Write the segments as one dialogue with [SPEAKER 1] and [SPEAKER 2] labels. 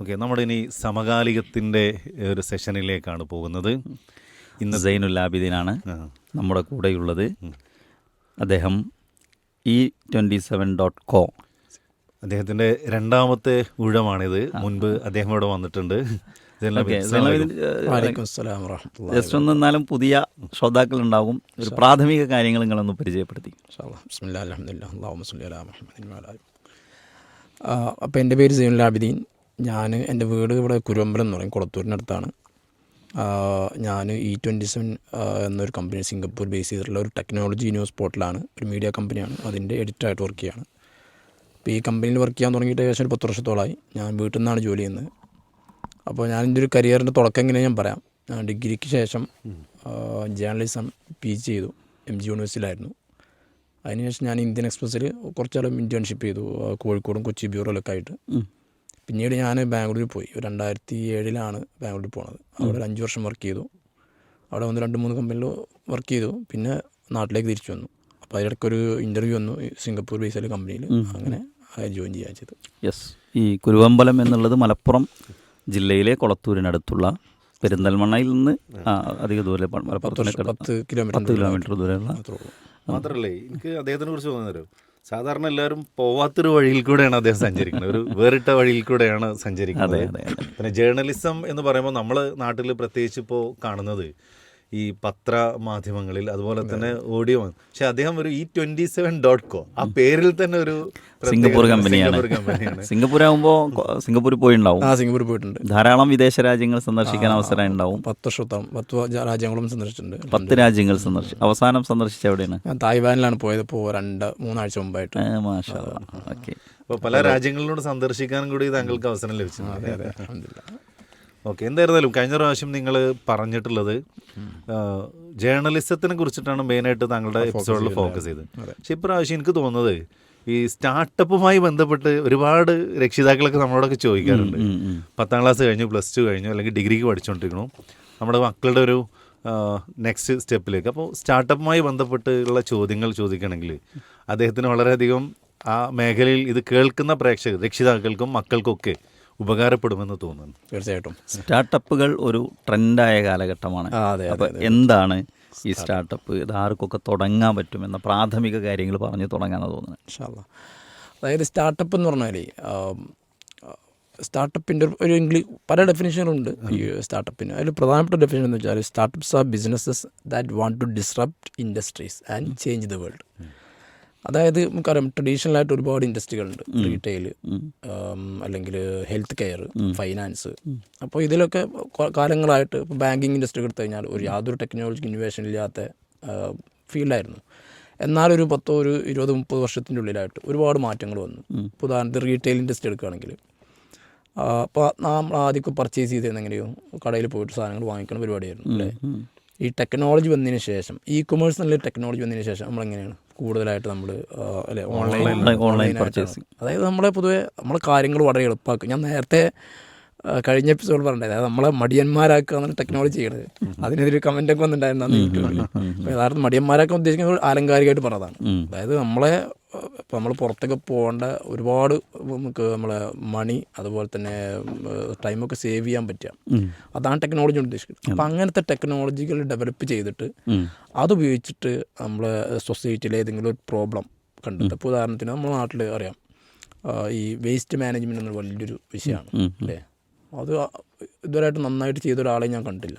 [SPEAKER 1] Okay നമ്മുടെ ഇനി സമകാലികത്തിന്റെ ഒരു സെഷനിലേക്കാണ് പോകുന്നത്.
[SPEAKER 2] ഇന്ന് സൈനുൽ ആബിദീനാണ് നമ്മുടെ കൂടെയുള്ളത്. അദ്ദേഹം E twenty seven dot co.
[SPEAKER 1] അദ്ദേഹത്തിന്റെ രണ്ടാമത്തെ ഊഴമാണിത്. മുൻപ് അദ്ദേഹം ഇവിടെ വന്നിട്ടുണ്ട്.
[SPEAKER 2] ജസ്റ്റ് ഒന്ന് എന്നാലും പുതിയ ശ്രോതാക്കൾ ഉണ്ടാകും ഒരു പ്രാഥമിക കാര്യങ്ങൾ നിങ്ങളൊന്ന് പരിചയപ്പെടുത്തി.
[SPEAKER 3] അപ്പം എന്റെ പേര് സൈനുൽ ആബിദീൻ. ഞാൻ എന്റെ വീട് ഇവിടെ കുരുവമ്പലം എന്ന് പറയും. കുളത്തൂരിനടുത്താണ് ഞാൻ ഇ ട്വന്റി സെവൻ എന്നൊരു കമ്പനി സിംഗപ്പൂർ ബേസ് ചെയ്തിട്ടുള്ള ഒരു ടെക്നോളജി ന്യൂസ് പോർട്ടലാണ് ഒരു മീഡിയ കമ്പനിയാണ് അതിന്റെ എഡിറ്ററായിട്ട് വർക്ക് ചെയ്യാണ്. അപ്പോൾ ഈ കമ്പനിയിൽ വർക്ക് ചെയ്യാൻ തുടങ്ങിയിട്ട് ഏകദേശം ഒരു പത്ത് വർഷത്തോളമായി ഞാൻ വീട്ടിൽ നിന്നാണ് ജോലി ചെയ്യുന്നത്. അപ്പോൾ ഞാൻ എന്റെ ഒരു കരിയറിന്റെ തുടക്കം എങ്ങനെ ഞാൻ പറയാം. ഞാൻ ഡിഗ്രിക്ക് ശേഷം ജേർണലിസം പി ജി ചെയ്തു. എം ജി യൂണിവേഴ്സിറ്റിയിലായിരുന്നു അതിനുശേഷം ഞാൻ ഇന്ത്യൻ എക്സ്പ്രസ്സിൽ കുറച്ചാലും ഇന്റേൺഷിപ്പ് ചെയ്തു. കോഴിക്കോടും കൊച്ചി ബ്യൂറോയിലൊക്കെ ആയിട്ട്. പിന്നീട് ഞാൻ ബാംഗ്ലൂരിൽ പോയി. ഒരു രണ്ടായിരത്തി ഏഴിലാണ് ബാംഗ്ലൂരിൽ പോണത്. അവിടെ ഒരു അഞ്ച് വർഷം വർക്ക് ചെയ്തു. അവിടെ വന്ന് രണ്ട് മൂന്ന് കമ്പനിയിൽ വർക്ക് ചെയ്തു. പിന്നെ നാട്ടിലേക്ക് തിരിച്ചു വന്നു. അപ്പോൾ അതിലിടയ്ക്ക് ഒരു ഇന്റർവ്യൂ വന്നു. സിംഗപ്പൂർ ബേസിലെ കമ്പനിയിൽ അങ്ങനെ ജോയിൻ ചെയ്യാൻ ചെയ്തു.
[SPEAKER 2] യെസ് ഈ കുരുവമ്പലം എന്നുള്ളത് മലപ്പുറം ജില്ലയിലെ കൊളത്തൂരിനടുത്തുള്ള പെരിന്തൽമണ്ണയിൽ നിന്ന് അധിക ദൂരെ
[SPEAKER 3] പത്ത്
[SPEAKER 2] മലപ്പുറത്തിന്
[SPEAKER 3] പത്ത് കിലോമീറ്റർ
[SPEAKER 2] ദൂരെയുള്ള
[SPEAKER 3] മാത്രമല്ലേ
[SPEAKER 1] മാത്രല്ലേ എനിക്ക് അദ്ദേഹത്തിനെ കുറിച്ച് തോന്നുന്നൊരു സാധാരണ എല്ലാവരും പോവാത്തൊരു വഴിയിൽ കൂടെയാണ് അദ്ദേഹം സഞ്ചരിക്കുന്നത് ഒരു വേറിട്ട വഴിയിൽ കൂടെയാണ് സഞ്ചരിക്കുന്നത്. പിന്നെ ജേർണലിസം എന്ന് പറയുമ്പോൾ നമ്മൾ നാട്ടിൽ പ്രത്യേകിച്ച് ഇപ്പോൾ കാണുന്നത് ഈ പത്ര മാധ്യമങ്ങളിൽ അതുപോലെ തന്നെ ഓഡിയോ പക്ഷെ അദ്ദേഹം ഒരു E twenty seven dot co ആ പേരിൽ തന്നെ ഒരു
[SPEAKER 2] സിംഗപ്പൂർ കമ്പനിയാണ്.
[SPEAKER 1] സിംഗപ്പൂർ
[SPEAKER 2] ആകുമ്പോൾ സിംഗപ്പൂർ പോയിട്ടുണ്ടാവും.
[SPEAKER 3] ആ സിംഗപ്പൂർ പോയിട്ടുണ്ട്.
[SPEAKER 2] ധാരാളം വിദേശ രാജ്യങ്ങൾ സന്ദർശിക്കാൻ അവസരം ഉണ്ടാവും
[SPEAKER 3] പത്ത് വർഷത്തോളം പത്ത് രാജ്യങ്ങളും സന്ദർശിച്ചിട്ടുണ്ട്.
[SPEAKER 2] പത്ത് രാജ്യങ്ങൾ സന്ദർശിച്ചു അവസാനം സന്ദർശിച്ച എവിടെയാണ്?
[SPEAKER 3] ഞാൻ തായ്വാനിലാണ് പോയത് ഇപ്പോൾ രണ്ട് മൂന്നാഴ്ച മുമ്പായിട്ട്.
[SPEAKER 2] മാഷാ ഓക്കെ.
[SPEAKER 1] അപ്പോൾ പല രാജ്യങ്ങളിലൂടെ സന്ദർശിക്കാനും കൂടി താങ്കൾക്ക് അവസരം ലഭിച്ചു
[SPEAKER 3] അതെ അതെ.
[SPEAKER 1] ഓക്കെ എന്തായിരുന്നാലും കഴിഞ്ഞ പ്രാവശ്യം നിങ്ങൾ പറഞ്ഞിട്ടുള്ളത് ജേർണലിസത്തിനെ കുറിച്ചിട്ടാണ് മെയിനായിട്ട് താങ്കളുടെ എപ്പിസോഡിൽ ഫോക്കസ് ചെയ്തത്. പക്ഷെ ഇപ്രാവശ്യം എനിക്ക് തോന്നുന്നത് ഈ സ്റ്റാർട്ടപ്പുമായി ബന്ധപ്പെട്ട് ഒരുപാട് രക്ഷിതാക്കളൊക്കെ നമ്മളോടൊക്കെ ചോദിക്കാറുണ്ട്. പത്താം ക്ലാസ് കഴിഞ്ഞു പ്ലസ് ടു കഴിഞ്ഞു അല്ലെങ്കിൽ ഡിഗ്രിക്ക് പഠിച്ചുകൊണ്ടിരിക്കണു നമ്മുടെ മക്കളുടെ ഒരു നെക്സ്റ്റ് സ്റ്റെപ്പിലേക്ക് അപ്പോൾ സ്റ്റാർട്ടപ്പുമായി ബന്ധപ്പെട്ടുള്ള ചോദ്യങ്ങൾ ചോദിക്കണമെങ്കിൽ അദ്ദേഹത്തിന് വളരെയധികം ആ മേഖലയിൽ ഇത് കേൾക്കുന്ന പ്രേക്ഷകർ രക്ഷിതാക്കൾക്കും മക്കൾക്കൊക്കെ ഉപകാരപ്പെടുമെന്ന് തോന്നുന്നു.
[SPEAKER 3] തീർച്ചയായിട്ടും.
[SPEAKER 2] സ്റ്റാർട്ടപ്പുകൾ ഒരു ട്രെൻഡായ കാലഘട്ടമാണ്.
[SPEAKER 3] അതെ,
[SPEAKER 2] അപ്പോൾ എന്താണ് ഈ സ്റ്റാർട്ടപ്പ്. ഇത് ആർക്കൊക്കെ തുടങ്ങാൻ പറ്റുമെന്ന പ്രാഥമിക കാര്യങ്ങൾ പറഞ്ഞ് തുടങ്ങാനാണ് തോന്നുന്നു
[SPEAKER 3] ഇൻഷാല്ല അതായത് സ്റ്റാർട്ടപ്പ് എന്ന് പറഞ്ഞാൽ സ്റ്റാർട്ടപ്പിന്റെ ഒരു ഇംഗ്ലീഷ് പല ഡെഫിനേഷനുകളുണ്ട് ഈ സ്റ്റാർട്ടപ്പിന്. അതിൽ പ്രധാനപ്പെട്ട ഡെഫിനേഷൻ എന്ന് വെച്ചാൽ startups are businesses that want to disrupt industries and change the world. അതായത് നമുക്കറിയാം ട്രഡീഷണൽ ആയിട്ട് ഒരുപാട് ഇൻഡസ്ട്രികളുണ്ട് റീറ്റെയിൽ അല്ലെങ്കിൽ ഹെൽത്ത് കെയർ ഫൈനാൻസ് അപ്പോൾ ഇതിലൊക്കെ കാലങ്ങളായിട്ട് ഇപ്പോൾ ബാങ്കിങ് ഇൻഡസ്ട്രി എടുത്തു കഴിഞ്ഞാൽ ഒരു യാതൊരു ടെക്നോളജി ഇന്നോവേഷൻ ഇല്ലാത്ത ഫീൽഡായിരുന്നു എന്നാലൊരു പത്തോ ഒരു ഇരുപത് മുപ്പത് വർഷത്തിന്റെ ഉള്ളിലായിട്ട് ഒരുപാട് മാറ്റങ്ങൾ വന്നു. ഇപ്പോൾ ഉദാഹരണത്തിന് റീറ്റെയിൽ ഇൻഡസ്ട്രി എടുക്കുകയാണെങ്കിൽ അപ്പോൾ നമ്മൾ ആദ്യമൊക്കെ പർച്ചേസ് ചെയ്തിരുന്ന എങ്ങനെയോ കടയിൽ പോയിട്ട് സാധനങ്ങൾ വാങ്ങിക്കുന്ന പരിപാടിയായിരുന്നു അല്ലേ? ഈ ടെക്നോളജി വന്നതിന് ശേഷം ഇ കൊമേഴ്സ് എന്നുള്ള ടെക്നോളജി വന്നതിന് ശേഷം നമ്മൾ എങ്ങനെയാണ് കൂടുതലായിട്ട് നമ്മൾ അല്ലെ ഓൺലൈൻ
[SPEAKER 2] ഓൺലൈൻ പർച്ചേസിങ്
[SPEAKER 3] അതായത് നമ്മളെ പൊതുവേ നമ്മളെ കാര്യങ്ങൾ വളരെ എളുപ്പമാക്കും. ഞാൻ നേരത്തെ കഴിഞ്ഞ എപ്പിസോഡ് പറഞ്ഞത് അതായത് നമ്മളെ മടിയന്മാരാക്കുക എന്നുള്ള ടെക്നോളജി ചെയ്യണത് അതിനെതിരെ കമന്റ് ഒക്കെ വന്നിട്ടുണ്ടായിരുന്നു അന്ന് യൂട്യൂബിൽ അപ്പോൾ യഥാർത്ഥം മടിയന്മാരാക്കാൻ ഉദ്ദേശിക്കുന്നത് ആലങ്കാരികമായിട്ട് പറഞ്ഞതാണ്. അതായത് നമ്മളെ ഇപ്പം നമ്മൾ പുറത്തൊക്കെ പോകേണ്ട ഒരുപാട് നമുക്ക് നമ്മളെ മണി അതുപോലെ തന്നെ ടൈമൊക്കെ സേവ് ചെയ്യാൻ പറ്റുക. അതാണ് ടെക്നോളജി ഉദ്ദേശിക്കുന്നത്. അപ്പം അങ്ങനത്തെ ടെക്നോളജികൾ ഡെവലപ്പ് ചെയ്തിട്ട് അതുപയോഗിച്ചിട്ട് നമ്മളെ സൊസൈറ്റിയിലെ ഏതെങ്കിലും ഒരു പ്രോബ്ലം കണ്ടെത്തുക. ഇപ്പോൾ ഉദാഹരണത്തിന് നമ്മുടെ നാട്ടിൽ അറിയാം ഈ വേസ്റ്റ് മാനേജ്മെന്റ് എന്നൊരു വലിയൊരു വിഷയമാണ്. അല്ലേ? അത് ഇതുവരെയായിട്ട് നന്നായിട്ട് ചെയ്ത ഒരാളെ ഞാൻ കണ്ടില്ല.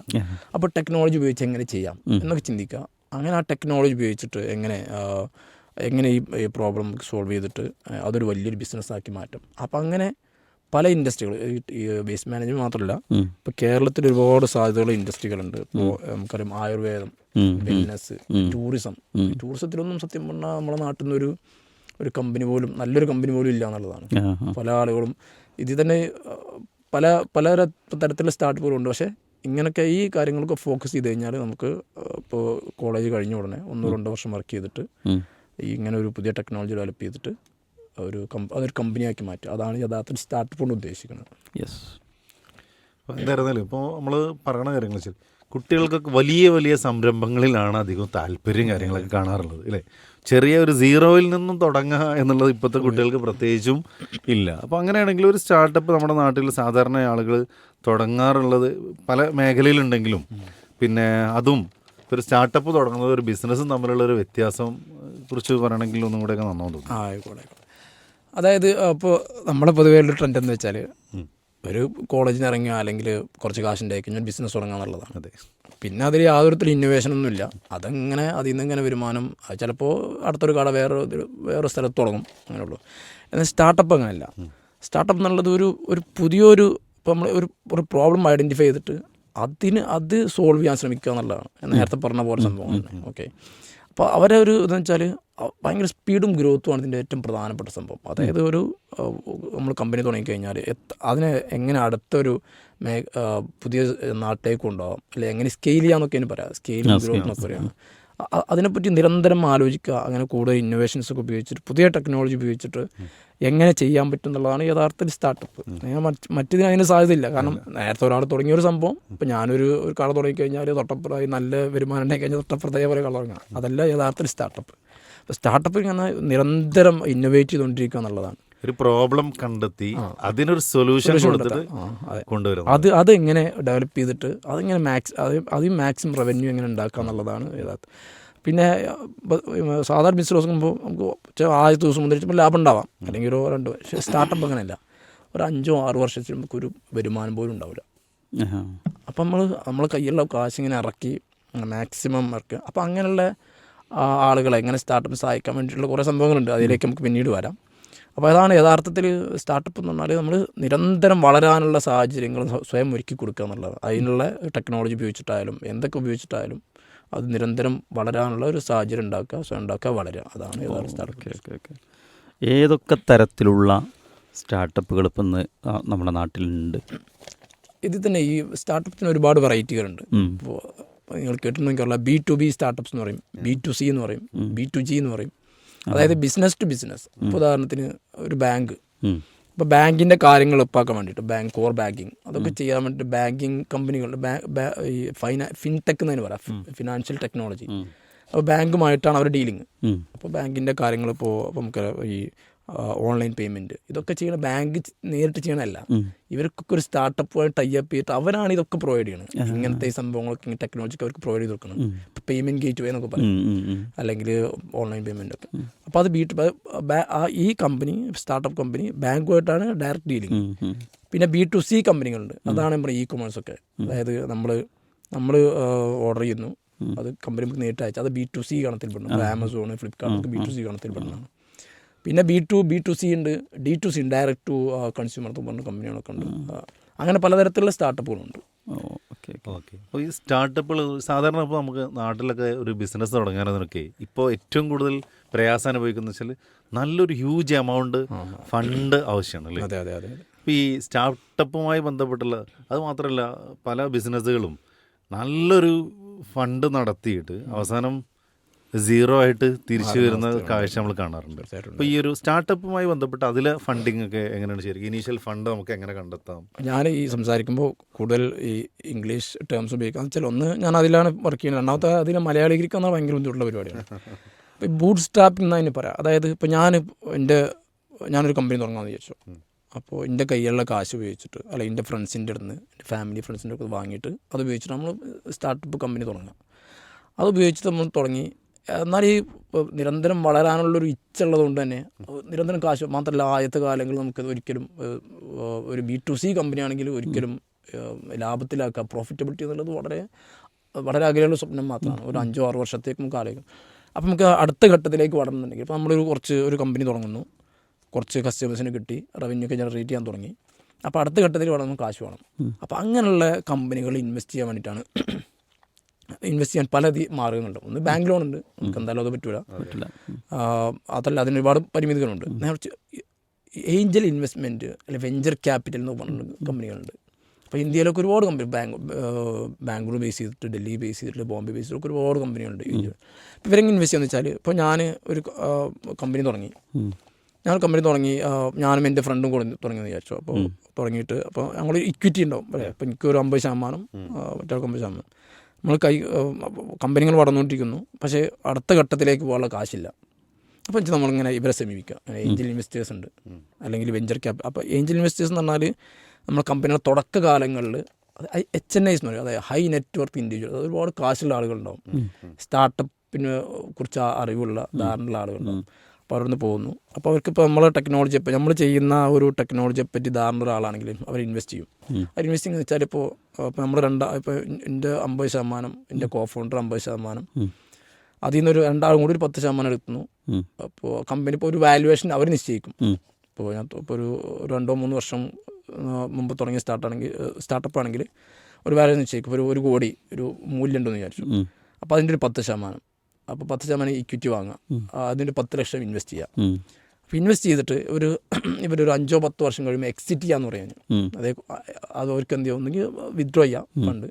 [SPEAKER 3] അപ്പോൾ ടെക്നോളജി ഉപയോഗിച്ച് എങ്ങനെ ചെയ്യാം എന്നൊക്കെ ചിന്തിക്കുക. അങ്ങനെ ആ ടെക്നോളജി ഉപയോഗിച്ചിട്ട് എങ്ങനെ എങ്ങനെ ഈ പ്രോബ്ലം സോൾവ് ചെയ്തിട്ട് അതൊരു വലിയൊരു ബിസിനസ്സാക്കി മാറ്റും. അപ്പോൾ അങ്ങനെ പല ഇൻഡസ്ട്രികൾ ഈ വേസ്റ്റ് മാനേജ്മെന്റ് മാത്രമല്ല ഇപ്പോൾ കേരളത്തിൽ ഒരുപാട് സാധ്യതകൾ ഇൻഡസ്ട്രികളുണ്ട് ഇപ്പോൾ നമുക്കറിയാം ആയുർവേദം ബിസിനസ് ടൂറിസം ടൂറിസത്തിലൊന്നും സത്യം പറഞ്ഞാൽ നമ്മുടെ നാട്ടിൽ നിന്നൊരു ഒരു കമ്പനി പോലും നല്ലൊരു കമ്പനി പോലും ഇല്ല എന്നുള്ളതാണ്. പല ആളുകളും ഇതിൽ തന്നെ പല പല തരത്തിലുള്ള തരത്തിലുള്ള സ്റ്റാർട്ടപ്പുകളുണ്ട് പക്ഷേ ഇങ്ങനെയൊക്കെ ഈ കാര്യങ്ങളൊക്കെ ഫോക്കസ് ചെയ്ത് കഴിഞ്ഞാൽ നമുക്ക് ഇപ്പോൾ കോളേജ് കഴിഞ്ഞ ഉടനെ ഒന്നോ രണ്ടോ വർഷം വർക്ക് ചെയ്തിട്ട് ഈ ഇങ്ങനെ ഒരു പുതിയ ടെക്നോളജി ഡെവലപ്പ് ചെയ്തിട്ട് ഒരു കമ്പ അതൊരു കമ്പനിയാക്കി മാറ്റുക. അതാണ് യഥാർത്ഥത്തിൽ സ്റ്റാർട്ടപ്പ് കൊണ്ട് ഉദ്ദേശിക്കുന്നത്.
[SPEAKER 2] യെസ്
[SPEAKER 1] എന്തായിരുന്നാലും ഇപ്പോൾ നമ്മൾ പറയണ കാര്യങ്ങൾ വെച്ചാൽ കുട്ടികൾക്കൊക്കെ വലിയ വലിയ സംരംഭങ്ങളിലാണ് അധികം താല്പര്യം കാര്യങ്ങളൊക്കെ കാണാറുള്ളത് അല്ലേ? ചെറിയ ഒരു സീറോയിൽ നിന്നും തുടങ്ങുക എന്നുള്ളത് ഇപ്പോഴത്തെ കുട്ടികൾക്ക് പ്രത്യേകിച്ചും ഇല്ല. അപ്പോൾ അങ്ങനെയാണെങ്കിൽ ഒരു സ്റ്റാർട്ടപ്പ് നമ്മുടെ നാട്ടിൽ സാധാരണ ആളുകൾ തുടങ്ങാറുള്ളത് പല മേഖലയിലുണ്ടെങ്കിലും പിന്നെ അതും ഒരു സ്റ്റാർട്ടപ്പ് തുടങ്ങുന്നത് ഒരു ബിസിനസ്സും തമ്മിലുള്ള ഒരു വ്യത്യാസം കുറിച്ച് പറയണമെങ്കിൽ ഒന്നും കൂടെയൊക്കെ നന്നാവും തോന്നുന്നു.
[SPEAKER 3] ആയിക്കോട്ടെ അതായത് അപ്പോൾ നമ്മുടെ പൊതുവേ ഉള്ള ട്രെൻഡ് എന്ന് വെച്ചാൽ ഒരു കോളേജിൽ നിന്ന് ഇറങ്ങിയ അല്ലെങ്കിൽ കുറച്ച് കാശിന്റെ കഴിഞ്ഞാൽ ബിസിനസ് തുടങ്ങുക എന്നുള്ളതാണ്.
[SPEAKER 1] അതെ.
[SPEAKER 3] പിന്നെ അതിൽ യാതൊരു ഇന്നോവേഷൻ ഒന്നുമില്ല. അതങ്ങനെ അതിൽ നിന്ന് ഇങ്ങനെ വരുമാനം അത് ചിലപ്പോൾ അടുത്തൊരു കട വേറെ വേറെ സ്ഥലത്ത് തുടങ്ങും. അങ്ങനെയുള്ളൂ എന്നാൽ സ്റ്റാർട്ടപ്പ് അങ്ങനെയല്ല. സ്റ്റാർട്ടപ്പ് എന്നുള്ളത് ഒരു ഒരു പുതിയൊരു ഇപ്പോൾ നമ്മൾ ഒരു ഒരു പ്രോബ്ലം ഐഡന്റിഫൈ ചെയ്തിട്ട് അതിന് അത് സോൾവ് ചെയ്യാൻ ശ്രമിക്കുക എന്നുള്ളതാണ്. നേരത്തെ പറഞ്ഞ പോലെ സംഭവമാണ് ഓക്കെ അപ്പോൾ അവരെ ഒരു ഇതെന്ന് വെച്ചാൽ ഭയങ്കര സ്പീഡും ഗ്രോത്തുമാണ് ഇതിന്റെ ഏറ്റവും പ്രധാനപ്പെട്ട സംഭവം. അതായത് ഒരു നമ്മൾ കമ്പനി തുടങ്ങിക്കഴിഞ്ഞാൽ അതിനെ എങ്ങനെ അടുത്തൊരു മേ പുതിയ നാട്ടിലേക്ക് കൊണ്ടുപോകാം അല്ലെങ്കിൽ എങ്ങനെ സ്കെയിൽ ചെയ്യാമെന്നൊക്കെ ഇനി പറയാം. സ്കെയിൽ ഗ്രോത്ത് എന്നൊക്കെ പറയാം അതിനെപ്പറ്റി നിരന്തരം ആലോചിക്കുക അങ്ങനെ കൂടുതൽ ഇന്നോവേഷൻസ് ഒക്കെ ഉപയോഗിച്ചിട്ട് പുതിയ ടെക്നോളജി ഉപയോഗിച്ചിട്ട് എങ്ങനെ ചെയ്യാൻ പറ്റും എന്നുള്ളതാണ് യഥാർത്ഥത്തിൽ സ്റ്റാർട്ടപ്പ് മറ്റിതിന് അതിന് സാധ്യതയില്ല. കാരണം നേരത്തെ ഒരാൾ തുടങ്ങിയ ഒരു സംഭവം ഇപ്പം ഞാനൊരു ഒരു കട തുടങ്ങി കഴിഞ്ഞാൽ തൊട്ടപ്പുറമായി നല്ല വരുമാനം ഉണ്ടായി കഴിഞ്ഞാൽ തൊട്ടപ്പുറത്തേ പോലെ കട തുടങ്ങണം. അതല്ല യഥാർത്ഥത്തിൽ സ്റ്റാർട്ടപ്പ് അപ്പോൾ സ്റ്റാർട്ടപ്പ് ഇങ്ങനെ നിരന്തരം ഇന്നോവേറ്റ് ചെയ്തുകൊണ്ടിരിക്കുക എന്നുള്ളതാണ്.
[SPEAKER 1] ഒരു പ്രോബ്ലം കണ്ടെത്തി അതിനൊരു സൊല്യൂഷൻ
[SPEAKER 3] കൊണ്ടുവരും അതെ. അത് അതെങ്ങനെ ഡെവലപ്പ് ചെയ്തിട്ട് അതെങ്ങനെ മാക്സ് അത് മാക്സിമം റവന്യൂ എങ്ങനെ ഉണ്ടാക്കുക എന്നുള്ളതാണ് യഥാർത്ഥം. പിന്നെ സാധാരണ ബിസിനസ് നോക്കുമ്പോൾ നമുക്ക് ആദ്യത്തെ ദിവസം മുതൽ ചിലപ്പോൾ ലാഭം ഉണ്ടാവാം. അല്ലെങ്കിൽ ഒരു രണ്ട് പക്ഷേ സ്റ്റാർട്ടപ്പ് അങ്ങനെയല്ല. ഒരു അഞ്ചോ ആറ് വർഷത്തിൽ നമുക്കൊരു വരുമാനം പോലും ഉണ്ടാവില്ല.
[SPEAKER 2] അപ്പോൾ
[SPEAKER 3] അപ്പം നമ്മൾ നമ്മൾ കയ്യിലുള്ള കാശ് ഇങ്ങനെ ഇറക്കി മാക്സിമം ഇറക്കുക. അപ്പോൾ അങ്ങനെയുള്ള ആളുകളെ എങ്ങനെ സ്റ്റാർട്ടപ്പ് സഹായിക്കാൻ വേണ്ടിയിട്ടുള്ള കുറേ സംഭവങ്ങളുണ്ട്. അതിലേക്ക് നമുക്ക് പിന്നീട് വരാം. അപ്പോൾ അതാണ് യഥാർത്ഥത്തിൽ സ്റ്റാർട്ടപ്പ് എന്ന് പറഞ്ഞാൽ നമ്മൾ നിരന്തരം വളരാനുള്ള സാഹചര്യങ്ങൾ സ്വയം ഒരുക്കി കൊടുക്കുക എന്നുള്ളത്. അതിനുള്ള ടെക്നോളജി ഉപയോഗിച്ചിട്ടായാലും എന്തൊക്കെ ഉപയോഗിച്ചിട്ടായാലും അത് നിരന്തരം വളരാനുള്ള ഒരു സാഹചര്യം ഉണ്ടാക്കുക സ്വയം ഉണ്ടാക്കുക വളരുക. അതാണ് യഥാർത്ഥ സ്റ്റാർട്ടപ്പ്
[SPEAKER 2] ഏതൊക്കെ തരത്തിലുള്ള സ്റ്റാർട്ടപ്പുകൾ ഇപ്പം നമ്മുടെ നാട്ടിലുണ്ട്?
[SPEAKER 3] ഇതിൽ തന്നെ ഈ സ്റ്റാർട്ടപ്പിന് ഒരുപാട് വെറൈറ്റികളുണ്ട്. ഇപ്പോൾ നിങ്ങൾ കേട്ടിട്ടുണ്ടെങ്കിൽ ബി ടു ബി സ്റ്റാർട്ടപ്സ് എന്ന് പറയും. ബി ടു സി എന്ന് പറയും. ബി ടു ജി എന്ന് പറയും. അതായത് ബിസിനസ് ടു ബിസിനസ് ഇപ്പോൾ ഉദാഹരണത്തിന് ഒരു ബാങ്ക്. ഇപ്പോൾ ബാങ്കിന്റെ കാര്യങ്ങൾ ഒപ്പാക്കാൻ വേണ്ടിയിട്ട് ബാങ്ക് കോർ ബാങ്കിങ് അതൊക്കെ ചെയ്യാൻ വേണ്ടിയിട്ട് ബാങ്കിങ് കമ്പനികളുടെ ഈ ഫൈനാ ഫിൻടെക് എന്നതിന് പറയാം. ഫിനാൻഷ്യൽ ടെക്നോളജി അപ്പോൾ ബാങ്കുമായിട്ടാണ് അവർ ഡീലിങ്. അപ്പോൾ ബാങ്കിന്റെ കാര്യങ്ങൾ ഇപ്പോൾ നമുക്ക് ഈ ഓൺലൈൻ പേയ്മെന്റ് ഇതൊക്കെ ചെയ്യണ ബാങ്ക് നേരിട്ട് ചെയ്യണമല്ല ഇവർക്കൊക്കെ ഒരു സ്റ്റാർട്ടപ്പ് ടൈപ്പ് ചെയ്തിട്ട് അവരാണ് ഇതൊക്കെ പ്രൊവൈഡ് ചെയ്യണത്. ഇങ്ങനത്തെ സംഭവങ്ങളൊക്കെ ടെക്നോളജിക്ക് അവർക്ക് പ്രൊവൈഡ് ചെയ്ത് കൊടുക്കണം. ഇപ്പോൾ പേയ്മെന്റ് ഗേറ്റ് വേ എന്നൊക്കെ പറയും. അല്ലെങ്കിൽ ഓൺലൈൻ പേയ്മെന്റ് ഒക്കെ. അപ്പോൾ അത് ബീട്ട് ഈ കമ്പനി സ്റ്റാർട്ടപ്പ് കമ്പനി ബാങ്കുമായിട്ടാണ് ഡയറക്റ്റ് ഡീലിംഗ്. പിന്നെ ബി ടു സി കമ്പനികളുണ്ട്. അതാണ് നമ്മുടെ ഇ കൊമേഴ്സ് ഒക്കെ അതായത് നമ്മൾ നമ്മൾ ഓർഡർ ചെയ്യുന്നു. അത് കമ്പനി നമുക്ക് നേരിട്ട് അയച്ചാൽ അത് B to C ഗണത്തിൽപ്പെടുന്നു. Amazon Flipkart B to C ഗണത്തിൽപ്പെടുന്നതാണ്. പിന്നെ B to B to C ഉണ്ട്. D to C direct to consumer എന്ന് പറഞ്ഞ കമ്പനികളൊക്കെ ഉണ്ട്. അങ്ങനെ പലതരത്തിലുള്ള സ്റ്റാർട്ടപ്പുകളുണ്ട്
[SPEAKER 2] ഓക്കെ
[SPEAKER 1] ഓക്കെ. അപ്പോൾ ഈ സ്റ്റാർട്ടപ്പുകൾ സാധാരണ ഇപ്പോൾ നമുക്ക് നാട്ടിലൊക്കെ ഒരു ബിസിനസ് തുടങ്ങാനൊക്കെ ഇപ്പോൾ ഏറ്റവും കൂടുതൽ പ്രയാസം അനുഭവിക്കുന്ന വെച്ചാൽ നല്ലൊരു ഹ്യൂജ് എമൗണ്ട് ഫണ്ട് ആവശ്യമാണ് അല്ലേ?
[SPEAKER 3] അതെ അതെ അതെ
[SPEAKER 1] ഇപ്പോൾ ഈ സ്റ്റാർട്ടപ്പുമായി ബന്ധപ്പെട്ടുള്ള അത് മാത്രമല്ല പല ബിസിനസ്സുകളും നല്ലൊരു ഫണ്ട് നടത്തിയിട്ട് അവസാനം സീറോ ആയിട്ട് തിരിച്ചു വരുന്ന കാഴ്ച നമ്മൾ കാണാറുണ്ട്. അപ്പോൾ ഈ ഒരു സ്റ്റാർട്ടപ്പുമായി ബന്ധപ്പെട്ട് അതിലെ ഫണ്ടിങ് ഒക്കെ എങ്ങനെയാണ്? ശരിക്കും ഇനീഷ്യൽ ഫണ്ട് നമുക്ക് എങ്ങനെ കണ്ടെത്താം?
[SPEAKER 3] ഞാൻ ഈ സംസാരിക്കുമ്പോൾ കൂടുതൽ ഈ ഇംഗ്ലീഷ് ടേംസ് ഉപയോഗിക്കുക വെച്ചാൽ ഒന്ന് ഞാൻ അതിലാണ് വർക്ക് ചെയ്യുന്നത്. രണ്ടാമത്തെ അതിൽ എന്നാൽ ഭയങ്കര ബുദ്ധിമുട്ടുള്ള പരിപാടിയാണ്. ഇപ്പോൾ ബൂട്ട് സ്റ്റാപ്പിംഗ് എന്നതിന് പറയാം. അതായത് ഇപ്പോൾ ഞാൻ എന്റെ ഞാനൊരു കമ്പനി തുടങ്ങാമെന്ന് വിചാരിച്ചു. അപ്പോൾ എന്റെ കയ്യിലുള്ള കാശ് ഉപയോഗിച്ചിട്ട് അല്ലെങ്കിൽ എന്റെ ഫ്രണ്ട്സിന്റെ അടുത്ത് നിന്ന് എന്റെ ഫാമിലി ഫ്രണ്ട്സിന്റെ ഒക്കെ വാങ്ങിയിട്ട് അത് ഉപയോഗിച്ചിട്ട് നമ്മൾ സ്റ്റാർട്ടപ്പ് കമ്പനി തുടങ്ങാം. അത് ഉപയോഗിച്ചിട്ട് നമ്മൾ തുടങ്ങി എന്നാൽ ഈ നിരന്തരം വളരാനുള്ളൊരു ഇച്ചുള്ളതുകൊണ്ട് തന്നെ നിരന്തരം കാശ് മാത്രമല്ല ആദ്യത്തെ കാലങ്ങളിൽ നമുക്കത് ഒരിക്കലും ഒരു ബി ടു സി കമ്പനി ആണെങ്കിൽ ഒരിക്കലും ലാഭത്തിലാക്കുക പ്രോഫിറ്റബിലിറ്റി എന്നുള്ളത് വളരെ വളരെ അകലെയുള്ള സ്വപ്നം മാത്രമാണ്. ഒരു അഞ്ചോ ആറ് വർഷത്തേക്ക് നമുക്ക് ആലോചിക്കും. അപ്പോൾ നമുക്ക് അടുത്ത ഘട്ടത്തിലേക്ക് വളർന്നുണ്ടെങ്കിൽ ഇപ്പോൾ നമ്മളൊരു കുറച്ച് ഒരു കമ്പനി തുടങ്ങുന്നു. കുറച്ച് കസ്റ്റമേഴ്സിന് കിട്ടി റവന്യൂ ഒക്കെ ജനറേറ്റ് ചെയ്യാൻ തുടങ്ങി. അപ്പോൾ അടുത്ത ഘട്ടത്തിൽ വളർന്നു കാശ് വേണം. അപ്പോൾ അങ്ങനെയുള്ള കമ്പനികൾ ഇൻവെസ്റ്റ് ചെയ്യാൻ വേണ്ടിയിട്ടാണ് ഇൻവെസ്റ്റ് ചെയ്യാൻ പല മാർഗങ്ങളുണ്ട്. ഒന്ന് ബാങ്ക് ലോൺ ഉണ്ട് നമുക്ക് എന്തായാലും അത് പറ്റൂല.
[SPEAKER 2] പറ്റില്ല
[SPEAKER 3] അതല്ല അതിന് ഒരുപാട് പരിമിതികളുണ്ട്. ഏഞ്ചൽ ഇൻവെസ്റ്റ്മെന്റ് അല്ലെങ്കിൽ വെഞ്ചർ ക്യാപിറ്റൽ എന്ന് പറഞ്ഞ കമ്പനികളുണ്ട്. അപ്പോൾ ഇന്ത്യയിലൊക്കെ ഒരുപാട് കമ്പനി ബാങ്ക് ബാംഗ്ലൂർ ബേസ് ചെയ്തിട്ട് ഡൽഹി ബേസ് ചെയ്തിട്ട് ബോംബെ ബേസ് ചെയ്തിട്ട് ഒരുപാട് കമ്പനികളുണ്ട് അപ്പോൾ ഇവരെങ്ങനെ ഇൻവെസ്റ്റ് ചെയ്യുന്നത് വെച്ചാൽ ഇപ്പോൾ ഞാൻ ഒരു കമ്പനി തുടങ്ങി.
[SPEAKER 2] ഞങ്ങൾ
[SPEAKER 3] ഞാൻ കമ്പനി തുടങ്ങി ഞാനും എന്റെ ഫ്രണ്ടും കൂടെ തുടങ്ങിയെന്ന് വിചാരിച്ചു. അപ്പോൾ തുടങ്ങിയിട്ട് അപ്പോൾ ഞങ്ങൾ ഇക്വിറ്റി ഉണ്ടാവും. അല്ലേ? അപ്പോൾ എനിക്കൊരു അമ്പത് ശതമാനം മറ്റൊരു മറ്റേ അമ്പത് ശതമാനം. നമ്മൾ കൈ കമ്പനികൾ വളർന്നുകൊണ്ടിരിക്കുന്നു. പക്ഷേ അടുത്ത ഘട്ടത്തിലേക്ക് പോകാനുള്ള കാശില്ല. അപ്പോൾ വെച്ചാൽ നമ്മളിങ്ങനെ ഇവരെ സമീപിക്കുക. ഏഞ്ചൽ ഇൻവെസ്റ്റേഴ്സ് ഉണ്ട്. അല്ലെങ്കിൽ വെഞ്ചർ ക്യാപ് അപ്പോൾ ഏഞ്ചൽ ഇൻവെസ്റ്റേഴ്സ് എന്ന് പറഞ്ഞാൽ നമ്മൾ കമ്പനിയുടെ തുടക്കകാലങ്ങളിൽ എച്ച് എൻ ഐസ് എന്ന് പറയും. അതായത് ഹൈ നെറ്റ്വർക്ക് ഇൻഡിവിജ്വൽ. അത് ഒരുപാട് കാശുള്ള ആളുകളുണ്ടാവും. സ്റ്റാർട്ടപ്പിനെ കുറിച്ച് അറിവുള്ള ധാരണയുള്ള ആളുകളുണ്ടാവും. അവരൊന്ന് പോകുന്നു. അപ്പോൾ അവർക്ക് ഇപ്പോൾ നമ്മളെ ടെക്നോളജിയെ പറ്റി നമ്മൾ ചെയ്യുന്ന ഒരു ടെക്നോളജിയെ പറ്റി ധാരണ ഒരാളാണെങ്കിൽ അവർ ഇൻവെസ്റ്റ് ചെയ്യും. അവർ ഇൻവെസ്റ്റിംഗ് എന്ന് വെച്ചാൽ ഇപ്പോൾ ഇപ്പോൾ നമ്മൾ രണ്ടാ ഇപ്പോൾ എന്റെ അമ്പത് ശതമാനം എന്റെ കോ ഫൗണ്ടർ അമ്പത് ശതമാനം. അതിൽ നിന്നൊരു രണ്ടാളും കൂടി ഒരു പത്ത് ശതമാനം എടുക്കുന്നു. അപ്പോൾ കമ്പനി ഇപ്പോൾ ഒരു വാല്യുവേഷൻ അവർ നിശ്ചയിക്കും. ഇപ്പോൾ ഞാൻ ഇപ്പോൾ ഒരു രണ്ടോ മൂന്ന് വർഷം മുമ്പ് തുടങ്ങിയ സ്റ്റാർട്ടാണെങ്കിൽ സ്റ്റാർട്ടപ്പ് ആണെങ്കിൽ ഒരു വാല്യൂ നിശ്ചയിക്കും. ഒരു ഒരു കോടി ഒരു മൂല്യം ഉണ്ടെന്ന് വിചാരിച്ചു. അപ്പോൾ അതിന്റെ ഒരു പത്ത് ശതമാനം. അപ്പോൾ പത്ത് ശതമാനം ഇക്വിറ്റി വാങ്ങാം. അതിന്റെ പത്ത് ലക്ഷം ഇൻവെസ്റ്റ് ചെയ്യാം. അപ്പോൾ ഇൻവെസ്റ്റ് ചെയ്തിട്ട് ഒരു ഇവരൊരു അഞ്ചോ പത്തോ വർഷം കഴിയുമ്പോൾ എക്സിറ്റ് ചെയ്യാന്ന് പറയാൻ. അതേ അത് അവർക്ക് എന്ത് ചെയ്യും? ഒന്നെങ്കിൽ വിത്ഡ്രോ ചെയ്യാം ഫണ്ട്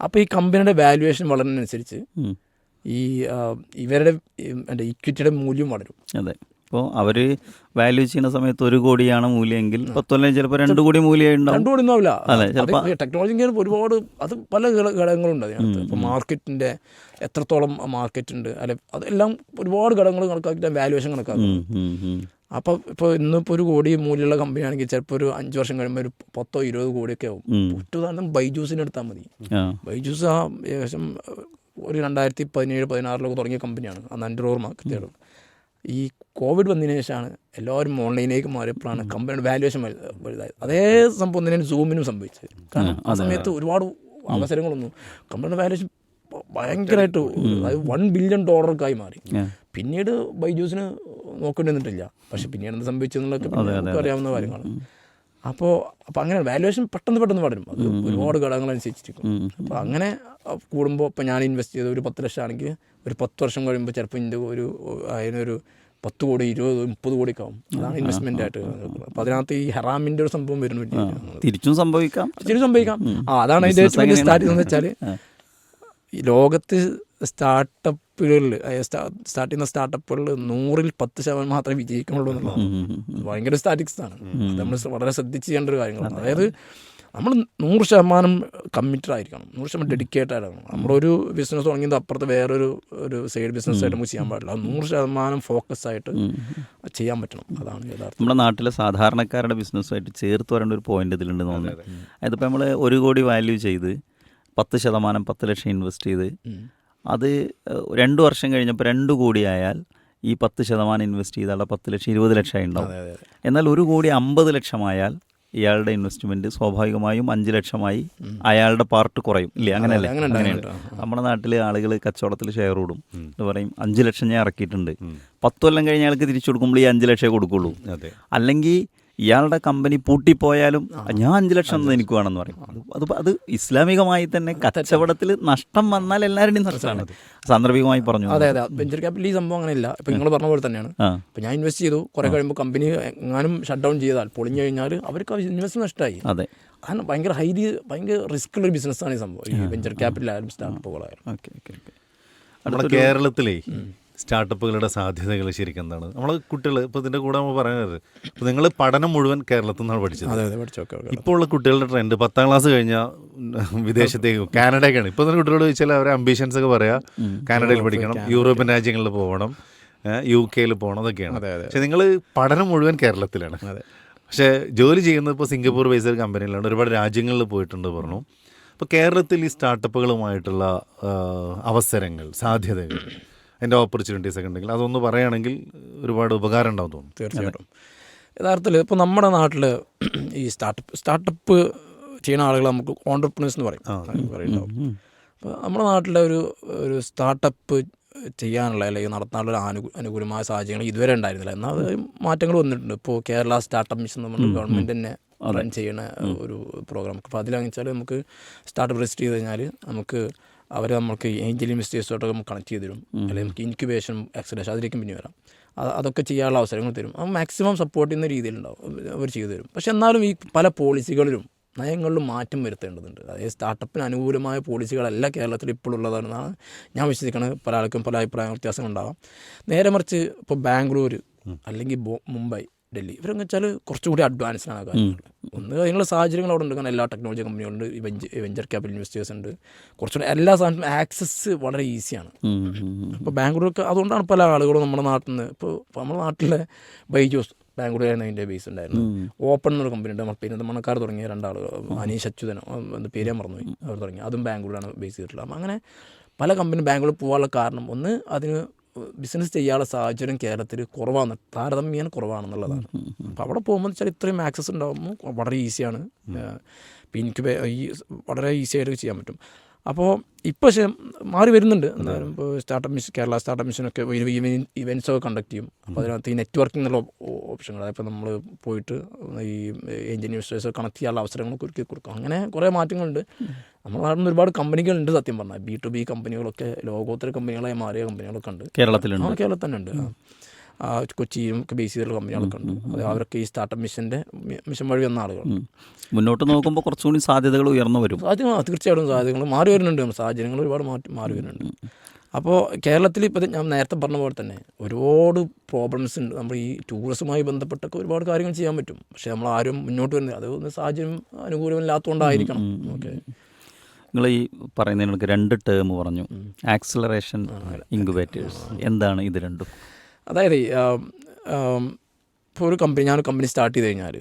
[SPEAKER 3] അപ്പോൾ ഈ കമ്പനിയുടെ വാല്യുവേഷൻ വളരുന്നതനുസരിച്ച് ഈ ഇവരുടെ എന്റെ ഇക്വിറ്റിയുടെ മൂല്യം വളരും.
[SPEAKER 2] അതെ. ഇപ്പോൾ അവർ വാല്യൂ ചെയ്യുന്ന സമയത്ത് ഒരു കോടിയാണ് മൂല്യമെങ്കിൽ പത്ത് കൊല്ലം ചിലപ്പോൾ രണ്ട് കോടി മൂല്യം ഉണ്ടാവും
[SPEAKER 3] രണ്ടു കോടി ഒന്നാവില്ല
[SPEAKER 2] അതെ, ചിലപ്പോൾ
[SPEAKER 3] ടെക്നോളജി ഒരുപാട് അത് പല ഘട- ഘടകങ്ങളുണ്ട് അതിനകത്ത്. ഇപ്പോൾ മാർക്കറ്റിന്റെ എത്രത്തോളം മാർക്കറ്റ് ഉണ്ട് അല്ലെ അതെല്ലാം ഒരുപാട് ഘടകങ്ങൾ കണക്കാക്കിയിട്ട് വാല്യുവേഷൻ കണക്കാക്കും.
[SPEAKER 2] അപ്പൊ ഇപ്പൊ ഇന്നിപ്പോ
[SPEAKER 3] അപ്പോൾ ഇപ്പോൾ ഇന്നിപ്പോൾ ഒരു കോടി മൂല്യമുള്ള കമ്പനിയാണെങ്കിൽ ചിലപ്പോൾ ഒരു അഞ്ച് വർഷം കഴിയുമ്പോൾ ഒരു പത്തോ ഇരുപത് കോടിയൊക്കെ ആവും. ഉദാഹരണം ബൈജൂസിനെ എടുത്താൽ മതി. ബൈജൂസ് ആ ഏകദേശം ഒരു രണ്ടായിരത്തി പതിനേഴ് പതിനാറിലൊക്കെ തുടങ്ങിയ കമ്പനിയാണ് അന്ന് അൻഡ്രോർ ഓർമ്മ കൃത്യമായിട്ടും. ഈ കോവിഡ് വന്നതിന് ശേഷമാണ് എല്ലാവരും ഓൺലൈനിലേക്ക് മാറിയപ്പോഴാണ് കമ്പനിയുടെ വാല്യുവേഷൻ വലുതായത്. അതേ സംഭവം തന്നെയാണ് സൂമിനും സംഭവിച്ചത്. കാരണം ആ സമയത്ത് ഒരുപാട് അവസരങ്ങളൊന്നും കമ്പനിയുടെ വാല്യുവേഷൻ ഭയങ്കരമായിട്ട് അതായത് വൺ ബില്യൺ ഡോളർക്കായി മാറി. പിന്നീട് ബൈജൂസിന് നോക്കേണ്ടി വന്നിട്ടില്ല. പക്ഷെ പിന്നീട് എന്ത് സംഭവിച്ചെന്നുള്ളതൊക്കെ അറിയാവുന്ന കാര്യങ്ങളാണ്. അപ്പോൾ അപ്പോൾ അങ്ങനെ വാല്യുവേഷൻ പെട്ടെന്ന് പെട്ടെന്ന് വളരും. അത് ഒരുപാട് ഘടകങ്ങൾ അനുസരിച്ചിരിക്കും അപ്പോൾ അങ്ങനെ കൂടുമ്പോൾ ഇപ്പോൾ ഞാൻ ഇൻവെസ്റ്റ് ചെയ്ത ഒരു പത്ത് ലക്ഷം ആണെങ്കിൽ ഒരു പത്ത് വർഷം കഴിയുമ്പോൾ ചിലപ്പോൾ ഇതിന്റെ ഒരു അതിനൊരു പത്ത് കോടി ഇരുപത് മുപ്പത് കോടി ആവും അതാണ് ഇൻവെസ്റ്റ്മെന്റ് ആയിട്ട് അപ്പോൾ അതിനകത്ത് ഈ ഹെറാമിന്റെ ഒരു സംഭവം വരുന്നു
[SPEAKER 2] തിരിച്ചും സംഭവിക്കാം.
[SPEAKER 3] തിരിച്ചും സംഭവിക്കാം. ആ അതാണ് അതിന്റെ സ്റ്റാർട്ട് എന്ന് വെച്ചാൽ ലോകത്ത് സ്റ്റാർട്ടപ്പുകളിൽ സ്റ്റാർട്ട് ചെയ്യുന്ന സ്റ്റാർട്ടപ്പുകളിൽ നൂറിൽ പത്ത് ശതമാനം മാത്രമേ വിജയിക്കുള്ളൂ എന്നുള്ളതാണ്. ഭയങ്കര സ്റ്റാറ്റിക്സ് ആണ്. നമ്മൾ വളരെ ശ്രദ്ധിച്ച് ചെയ്യേണ്ട ഒരു കാര്യങ്ങളാണ്. അതായത് നമ്മൾ നൂറ് ശതമാനം കമ്മിറ്റഡ് ആയിരിക്കണം. നൂറ് ശതമാനം ഡെഡിക്കേറ്റഡ് ആയിരിക്കണം. നമ്മളൊരു ബിസിനസ് തുടങ്ങിയത് അപ്പുറത്ത് വേറൊരു ഒരു സൈഡ് ബിസിനസ് ആയിട്ട് നമുക്ക് ചെയ്യാൻ പാടില്ല. അത് നൂറ് ശതമാനം ഫോക്കസ് ആയിട്ട് ചെയ്യാൻ പറ്റണം. അതാണ് യഥാർത്ഥം.
[SPEAKER 2] നമ്മുടെ നാട്ടിലെ സാധാരണക്കാരുടെ ബിസിനസ്സുമായിട്ട് ചേർത്ത് വരേണ്ട ഒരു പോയിന്റ് ഇതിലുണ്ട് തോന്നുന്നത് അതിപ്പോൾ നമ്മൾ ഒരു കോടി വാല്യൂ ചെയ്ത് പത്ത് ശതമാനം പത്ത് ലക്ഷം ഇൻവെസ്റ്റ് ചെയ്ത് അത് രണ്ടു വർഷം കഴിഞ്ഞപ്പോൾ രണ്ട് കോടി ആയാൽ ഈ പത്ത് ശതമാനം ഇൻവെസ്റ്റ് ചെയ്ത ആളുടെ പത്ത് ലക്ഷം ഇരുപത് ലക്ഷമായി ഉണ്ടാവും എന്നാൽ ഒരു കോടി അമ്പത് ലക്ഷമായാൽ ഇയാളുടെ ഇൻവെസ്റ്റ്മെന്റ് സ്വാഭാവികമായും അഞ്ച് ലക്ഷമായി അയാളുടെ പാർട്ട് കുറയും. ഇല്ലേ? അങ്ങനെയല്ലേ?
[SPEAKER 3] അങ്ങനെ
[SPEAKER 2] അങ്ങനെയുണ്ട്. നമ്മുടെ നാട്ടിൽ ആളുകൾ കച്ചവടത്തിൽ ഷെയർ ഇടും എന്ന് പറയും. അഞ്ച് ലക്ഷം ഞാൻ ഇറക്കിയിട്ടുണ്ട്. പത്ത് കൊല്ലം കഴിഞ്ഞ ആൾക്ക് തിരിച്ചു കൊടുക്കുമ്പോൾ ഈ അഞ്ച് ലക്ഷമേ കൊടുക്കുള്ളൂ. അല്ലെങ്കിൽ ഇയാളുടെ കമ്പനി പൂട്ടിപ്പോയാലും ഞാൻ അഞ്ച് ലക്ഷം തന്നത് എനിക്ക് വേണമെന്ന് പറയും. അത് അത് ഇസ്ലാമികമായി തന്നെ കച്ചവടത്തിൽ നഷ്ടം വന്നാൽ എല്ലാവരുടെയും നഷ്ടമാണ്. സാന്ദർഭികമായി പറഞ്ഞു
[SPEAKER 3] അതെ അതെ. വെഞ്ചർ ക്യാപിറ്റൽ ഈ സംഭവം അങ്ങനെയില്ല. ഇപ്പൊ നിങ്ങൾ പറഞ്ഞ പോലെ തന്നെയാണ്. അപ്പൊ ഞാൻ ഇൻവെസ്റ്റ് ചെയ്തു. കുറെ കഴിയുമ്പോൾ കമ്പനി എങ്ങാനും ഷട്ട് ഡൗൺ ചെയ്താൽ പൊളിഞ്ഞു കഴിഞ്ഞാൽ അവർക്ക് ഇൻവെസ്റ്റ് നഷ്ടമായി.
[SPEAKER 2] അതെ.
[SPEAKER 3] കാരണം ഭയങ്കര ഹൈലി ഭയങ്കര റിസ്ക് ഉള്ള ഒരു ബിസിനസ്സാണ് ഈ സംഭവം. ഈ വെഞ്ചർ ക്യാപിറ്റൽ ആയാലും സ്റ്റാർട്ടപ്പുകളായാലും
[SPEAKER 1] നമ്മുടെ കേരളത്തിലെ സ്റ്റാർട്ടപ്പുകളുടെ സാധ്യതകൾ ശരിക്കും എന്താണ് നമ്മൾ കുട്ടികൾ ഇപ്പോൾ ഇതിന്റെ കൂടെ നമ്മൾ പറയുന്നത് ഇപ്പോൾ നിങ്ങൾ പഠനം മുഴുവൻ കേരളത്തിൽ നിന്നാണ് പഠിച്ചത്.
[SPEAKER 3] അതെ അതെ പഠിച്ചോക്കെ
[SPEAKER 1] ഇപ്പോൾ ഉള്ള കുട്ടികളുടെ ട്രെൻഡ് പത്താം ക്ലാസ് കഴിഞ്ഞാൽ വിദേശത്തേക്ക് കാനഡയ്ക്കാണ്. ഇപ്പോൾ തന്നെ കുട്ടികളോട് ചോദിച്ചാൽ അവരെ അംബിഷൻസ് ഒക്കെ പറയാ. കാനഡയിൽ പഠിക്കണം യൂറോപ്യൻ രാജ്യങ്ങളിൽ പോകണം യു കെയിൽ പോകണം അതൊക്കെയാണ് പക്ഷെ നിങ്ങൾ പഠനം മുഴുവൻ കേരളത്തിലാണ്. പക്ഷേ ജോലി ചെയ്യുന്നത് ഇപ്പോൾ സിംഗപ്പൂർ ബേസ്ഡ് കമ്പനിയിലാണ് ഒരുപാട് രാജ്യങ്ങളിൽ പോയിട്ടുണ്ട് പറഞ്ഞു. അപ്പോൾ കേരളത്തിൽ ഈ സ്റ്റാർട്ടപ്പുകളുമായിട്ടുള്ള അവസരങ്ങൾ സാധ്യതകൾ അതിന്റെ ഓപ്പർച്യൂണിറ്റീസ് ഒക്കെ ഉണ്ടെങ്കിൽ അതൊന്ന് പറയുകയാണെങ്കിൽ ഒരുപാട് ഉപകാരം ഉണ്ടാവും തോന്നുന്നു.
[SPEAKER 3] തീർച്ചയായിട്ടും. യഥാർത്ഥത്തിൽ ഇപ്പോൾ നമ്മുടെ നാട്ടിൽ ഈ സ്റ്റാർട്ടപ്പ് സ്റ്റാർട്ടപ്പ് ചെയ്യുന്ന ആളുകൾ നമുക്ക് ഓണ്ടർപ്രണേഴ്സ് എന്ന് പറയും. പറയുന്നുണ്ടാവും അപ്പോൾ നമ്മുടെ നാട്ടിലെ ഒരു ഒരു സ്റ്റാർട്ടപ്പ് ചെയ്യാനുള്ള അല്ലെങ്കിൽ നടത്താനുള്ള ഒരു അനുകൂ അനുകൂലമായ സാഹചര്യങ്ങൾ ഇതുവരെ ഉണ്ടായിരുന്നില്ല. എന്നാൽ അത് മാറ്റങ്ങൾ വന്നിട്ടുണ്ട്. ഇപ്പോൾ കേരള സ്റ്റാർട്ടപ്പ് മിഷൻ നമ്മൾ ഗവൺമെന്റ് തന്നെ റൺ ചെയ്യുന്ന ഒരു പ്രോഗ്രാം അപ്പോൾ അതിലാണെന്ന് വെച്ചാൽ നമുക്ക് സ്റ്റാർട്ടപ്പ് രജിസ്റ്റർ ചെയ്ത് കഴിഞ്ഞാൽ നമുക്ക് അവർ നമുക്ക് ഏഞ്ചൽ ഇൻവെസ്റ്റേഴ്സോട്ടൊക്കെ നമുക്ക് കണക്ട് ചെയ്ത് തരും അല്ലെങ്കിൽ നമുക്ക് ഇൻക്യുബേഷൻ ആക്സിലേഷൻ അതിലേക്കും പിന്നെ വരാം. അതൊക്കെ ചെയ്യാനുള്ള അവസരങ്ങൾ തരും. അത് മാക്സിമം സപ്പോർട്ട് ചെയ്യുന്ന രീതിയിലുണ്ടാവും. അവർ ചെയ്തു തരും. പക്ഷെ എന്നാലും ഈ പല പോളിസികളിലും നയങ്ങളിലും മാറ്റം വരുത്തേണ്ടതുണ്ട്. അതായത് സ്റ്റാർട്ടപ്പിന് അനുകൂലമായ പോളിസികളല്ല കേരളത്തിൽ ഇപ്പോഴുള്ളതെന്നാണ് ഞാൻ വിശ്വസിക്കുന്നത്. പല ആൾക്കും പല അഭിപ്രായ വ്യത്യാസങ്ങളുണ്ടാവാം. നേരെ മറിച്ച് ഇപ്പോൾ ബാംഗ്ലൂർ അല്ലെങ്കിൽ മുംബൈ ഡൽഹി. ഇവരെന്ന് വെച്ചാൽ കുറച്ചുകൂടി കൂടി ആണ് കാര്യങ്ങൾ ഒന്ന് അതിനുള്ള സാഹചര്യങ്ങൾ അവിടെ ഉണ്ട്. കാരണം എല്ലാ ടെക്നോളജി കമ്പനികളുണ്ട് വെഞ്ചർ ക്യാപിറ്റൽ ഇൻവെസ്റ്റേഴ്സ് ഉണ്ട്. കുറച്ചുകൂടി എല്ലാ സാധനത്തിനും ആക്സസ് വളരെ ഈസിയാണ്
[SPEAKER 2] അപ്പോൾ ബാംഗ്ലൂരൊക്കെ ഉം.
[SPEAKER 3] ഇപ്പോൾ ബാംഗ്ലൂർക്ക് അതുകൊണ്ടാണ് പല ആളുകളും നമ്മുടെ നാട്ടിൽ നിന്ന് ഇപ്പോൾ നമ്മുടെ നാട്ടിലെ ബൈജോസ് ബാംഗ്ലൂരായിരുന്നു അതിന്റെ ബേസ് ഉണ്ടായിരുന്നു ഓപ്പൺ എന്നൊരു കമ്പനി ഉണ്ട്. പിന്നെ മണക്കാർ തുടങ്ങിയ രണ്ടാളുകൾ അനീഷ് അച്യുതനോ എന്ത് പേര് ഞാൻ മറന്നുപോയി. അവർ തുടങ്ങി. അതും ബാംഗ്ലൂരാണ് ബേസ് ചെയ്തിട്ടുള്ളത്. അപ്പം അങ്ങനെ പല കമ്പനി ബാംഗ്ലൂർ പോകാനുള്ള കാരണം. ഒന്ന് അതിന് ബിസിനസ് ചെയ്യാനുള്ള സാഹചര്യം കേരളത്തിൽ കുറവാണ്. താരതമ്യേന കുറവാണെന്നുള്ളതാണ്. അപ്പോൾ അവിടെ പോകുമ്പോൾ വെച്ചാൽ ഇത്രയും ആക്സസ് ഉണ്ടാകുമ്പോൾ വളരെ ഈസിയാണ് പിന്നെ എനിക്ക് ഈ വളരെ ഈസിയായിട്ട് ചെയ്യാൻ പറ്റും. അപ്പോൾ ഇപ്പോൾ മാറി വരുന്നുണ്ട്. എന്തായാലും ഇപ്പോൾ സ്റ്റാർട്ടപ്പ് മിഷൻ കേരള സ്റ്റാർട്ടപ്പ് മിഷനൊക്കെ ഇവന്റ്സ് ഒക്കെ കണ്ടക്ട് ചെയ്യും. അപ്പോൾ അതിനകത്ത് ഈ നെറ്റ്വർക്കിംഗ് എന്നുള്ള ഓപ്ഷനുകൾ അതായത് നമ്മൾ പോയിട്ട് ഈ എഞ്ചിനീയേഴ്സ് കണക്ട് ചെയ്യാനുള്ള അവസരങ്ങളൊക്കെ ഒരുക്കി കൊടുക്കും. അങ്ങനെ കുറേ മാറ്റങ്ങളുണ്ട്. നമ്മുടെ നാട്ടിൽ നിന്ന് ഒരുപാട് കമ്പനികളുണ്ട് സത്യം പറഞ്ഞാൽ ബി ടു ബി കമ്പനികളൊക്കെ ലോകോത്തര കമ്പനികളായി മാറിയ കമ്പനികളൊക്കെ ഉണ്ട്.
[SPEAKER 2] കേരളത്തിലുണ്ട്.
[SPEAKER 3] കേരളത്തിൽ തന്നെ ഉണ്ട് കൊച്ചിയും ഒക്കെ ബേസ് ചെയ്തിട്ടുള്ള കമ്പനികളൊക്കെ ഉണ്ട്. അത് അവരൊക്കെ ഈ സ്റ്റാർട്ടപ്പ് മിഷന്റെ മിഷൻ വഴി വന്ന ആളുകൾ
[SPEAKER 2] മുന്നോട്ട് നോക്കുമ്പോൾ കുറച്ചുകൂടി സാധ്യതകൾ ഉയർന്നു വരും.
[SPEAKER 3] സാധ്യത തീർച്ചയായിട്ടും സാധ്യതകൾ മാറി വരുന്നുണ്ട്. സാഹചര്യങ്ങൾ ഒരുപാട് മാറ്റി മാറി വരുന്നുണ്ട്. അപ്പോൾ കേരളത്തിൽ ഇപ്പോൾ ഞാൻ നേരത്തെ പറഞ്ഞ പോലെ തന്നെ ഒരുപാട് പ്രോബ്ലംസ് ഉണ്ട്. നമ്മൾ ഈ ടൂറിസവുമായി ബന്ധപ്പെട്ടൊക്കെ ഒരുപാട് കാര്യങ്ങൾ ചെയ്യാൻ പറ്റും. പക്ഷേ നമ്മൾ ആരും മുന്നോട്ട് വരുന്നത് അത് ഒന്ന് സാഹചര്യം അനുകൂലമില്ലാത്തതുകൊണ്ടായിരിക്കണം. ഓക്കെ.
[SPEAKER 2] നിങ്ങൾ ഈ പറയുന്നതിനൊക്കെ രണ്ട് ടേം പറഞ്ഞു. ആക്സിലറേഷൻ ഇൻക്യുബേറ്റേഴ്സ് എന്താണ് ഇത് രണ്ടും?
[SPEAKER 3] അതായത് ഇപ്പോൾ ഒരു കമ്പനി ഞാനൊരു കമ്പനി സ്റ്റാർട്ട് ചെയ്ത് കഴിഞ്ഞാൽ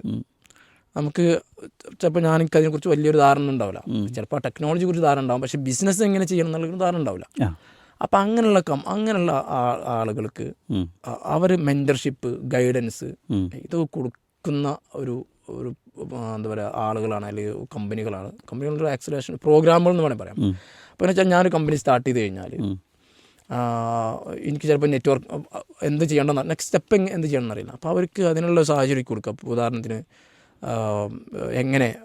[SPEAKER 3] നമുക്ക് ചിലപ്പോൾ ഞാൻ എനിക്ക് അതിനെക്കുറിച്ച് വലിയൊരു ധാരണ ഉണ്ടാവില്ല. ചിലപ്പോൾ ടെക്നോളജി കുറിച്ച് ധാരണ ഉണ്ടാവും. പക്ഷേ ബിസിനസ് എങ്ങനെ ചെയ്യണം എന്നുള്ള ധാരണ ഉണ്ടാവില്ല. അപ്പം അങ്ങനെയുള്ള കം അങ്ങനെയുള്ള ആളുകൾക്ക്. അവർ മെന്റർഷിപ്പ് ഗൈഡൻസ് ഇത് കൊടുക്കുന്ന ഒരു ഒരു എന്താ പറയുക ആളുകളാണ് അല്ലെങ്കിൽ കമ്പനികളാണ് കമ്പനികളുടെ ആക്സിലേഷൻ പ്രോഗ്രാമുകൾ എന്ന് വേണമെങ്കിൽ പറയാം. അപ്പോൾ എന്ന് വെച്ചാൽ ഞാനൊരു കമ്പനി സ്റ്റാർട്ട് ചെയ്ത് കഴിഞ്ഞാൽ എനിക്ക് ചിലപ്പോൾ നെറ്റ്വർക്ക് എന്ത് ചെയ്യേണ്ടെന്ന് നെക്സ്റ്റ് സ്റ്റെപ്പ് എന്ത് ചെയ്യണം എന്നറിയില്ല അപ്പോൾ അവർക്ക് അതിനുള്ള സാഹചര്യം കൊടുക്കുക ഉദാഹരണത്തിന് എങ്ങനെ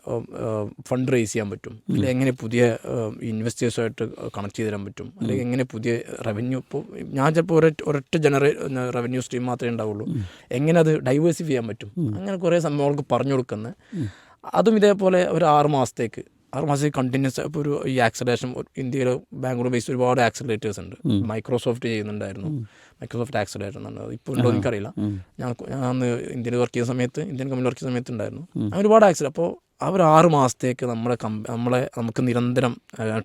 [SPEAKER 3] ഫണ്ട് റേസ് ചെയ്യാൻ പറ്റും? അല്ലെങ്കിൽ എങ്ങനെ പുതിയ ഇൻവെസ്റ്റേഴ്സുമായിട്ട് കണക്ട് ചെയ്ത് തരാൻ പറ്റും? അല്ലെങ്കിൽ എങ്ങനെ പുതിയ റവന്യൂ ഇപ്പോൾ ഞാൻ ചിലപ്പോൾ ഒരൊറ്റ ഒരൊറ്റ ജനറേ റവന്യൂ സ്ട്രീം മാത്രമേ ഉണ്ടാവുള്ളൂ. എങ്ങനെ അത് ഡൈവേഴ്സിഫൈ ചെയ്യാൻ പറ്റും? അങ്ങനെ കുറേ സംഭവങ്ങൾക്ക് പറഞ്ഞു കൊടുക്കുന്നത് അതും ഇതേപോലെ ഒരു ആറ് മാസത്തേക്ക് ആറ് മാസം കണ്ടിന്യൂസ് ഇപ്പോൾ ഒരു ഈ ആക്സലേഷൻ ഇന്ത്യയിൽ ബാംഗ്ലൂർ ബേസ് ഒരുപാട് ആക്സലേറ്റേഴ്സ് ഉണ്ട്. മൈക്രോസോഫ്റ്റ് ചെയ്യുന്നുണ്ടായിരുന്നു. മൈക്രോസോഫ്റ്റ് ആക്സലേറ്റർ എന്നുള്ളത് ഇപ്പോൾ ഉണ്ടോ എനിക്കറിയില്ല. ഞാൻ ഞാൻ അന്ന് ഇന്ത്യയിൽ വർക്ക് ചെയ്യുന്ന സമയത്ത് ഇന്ത്യൻ കമ്പനി വർക്ക് ചെയ്യുന്ന സമയത്ത് ഉണ്ടായിരുന്നു. അങ്ങനെ ഒരുപാട് ആക്സലേറ്റ് അപ്പോൾ അവർ ആറ് മാസത്തേക്ക് നമ്മളെ കം നമ്മളെ നമുക്ക് നിരന്തരം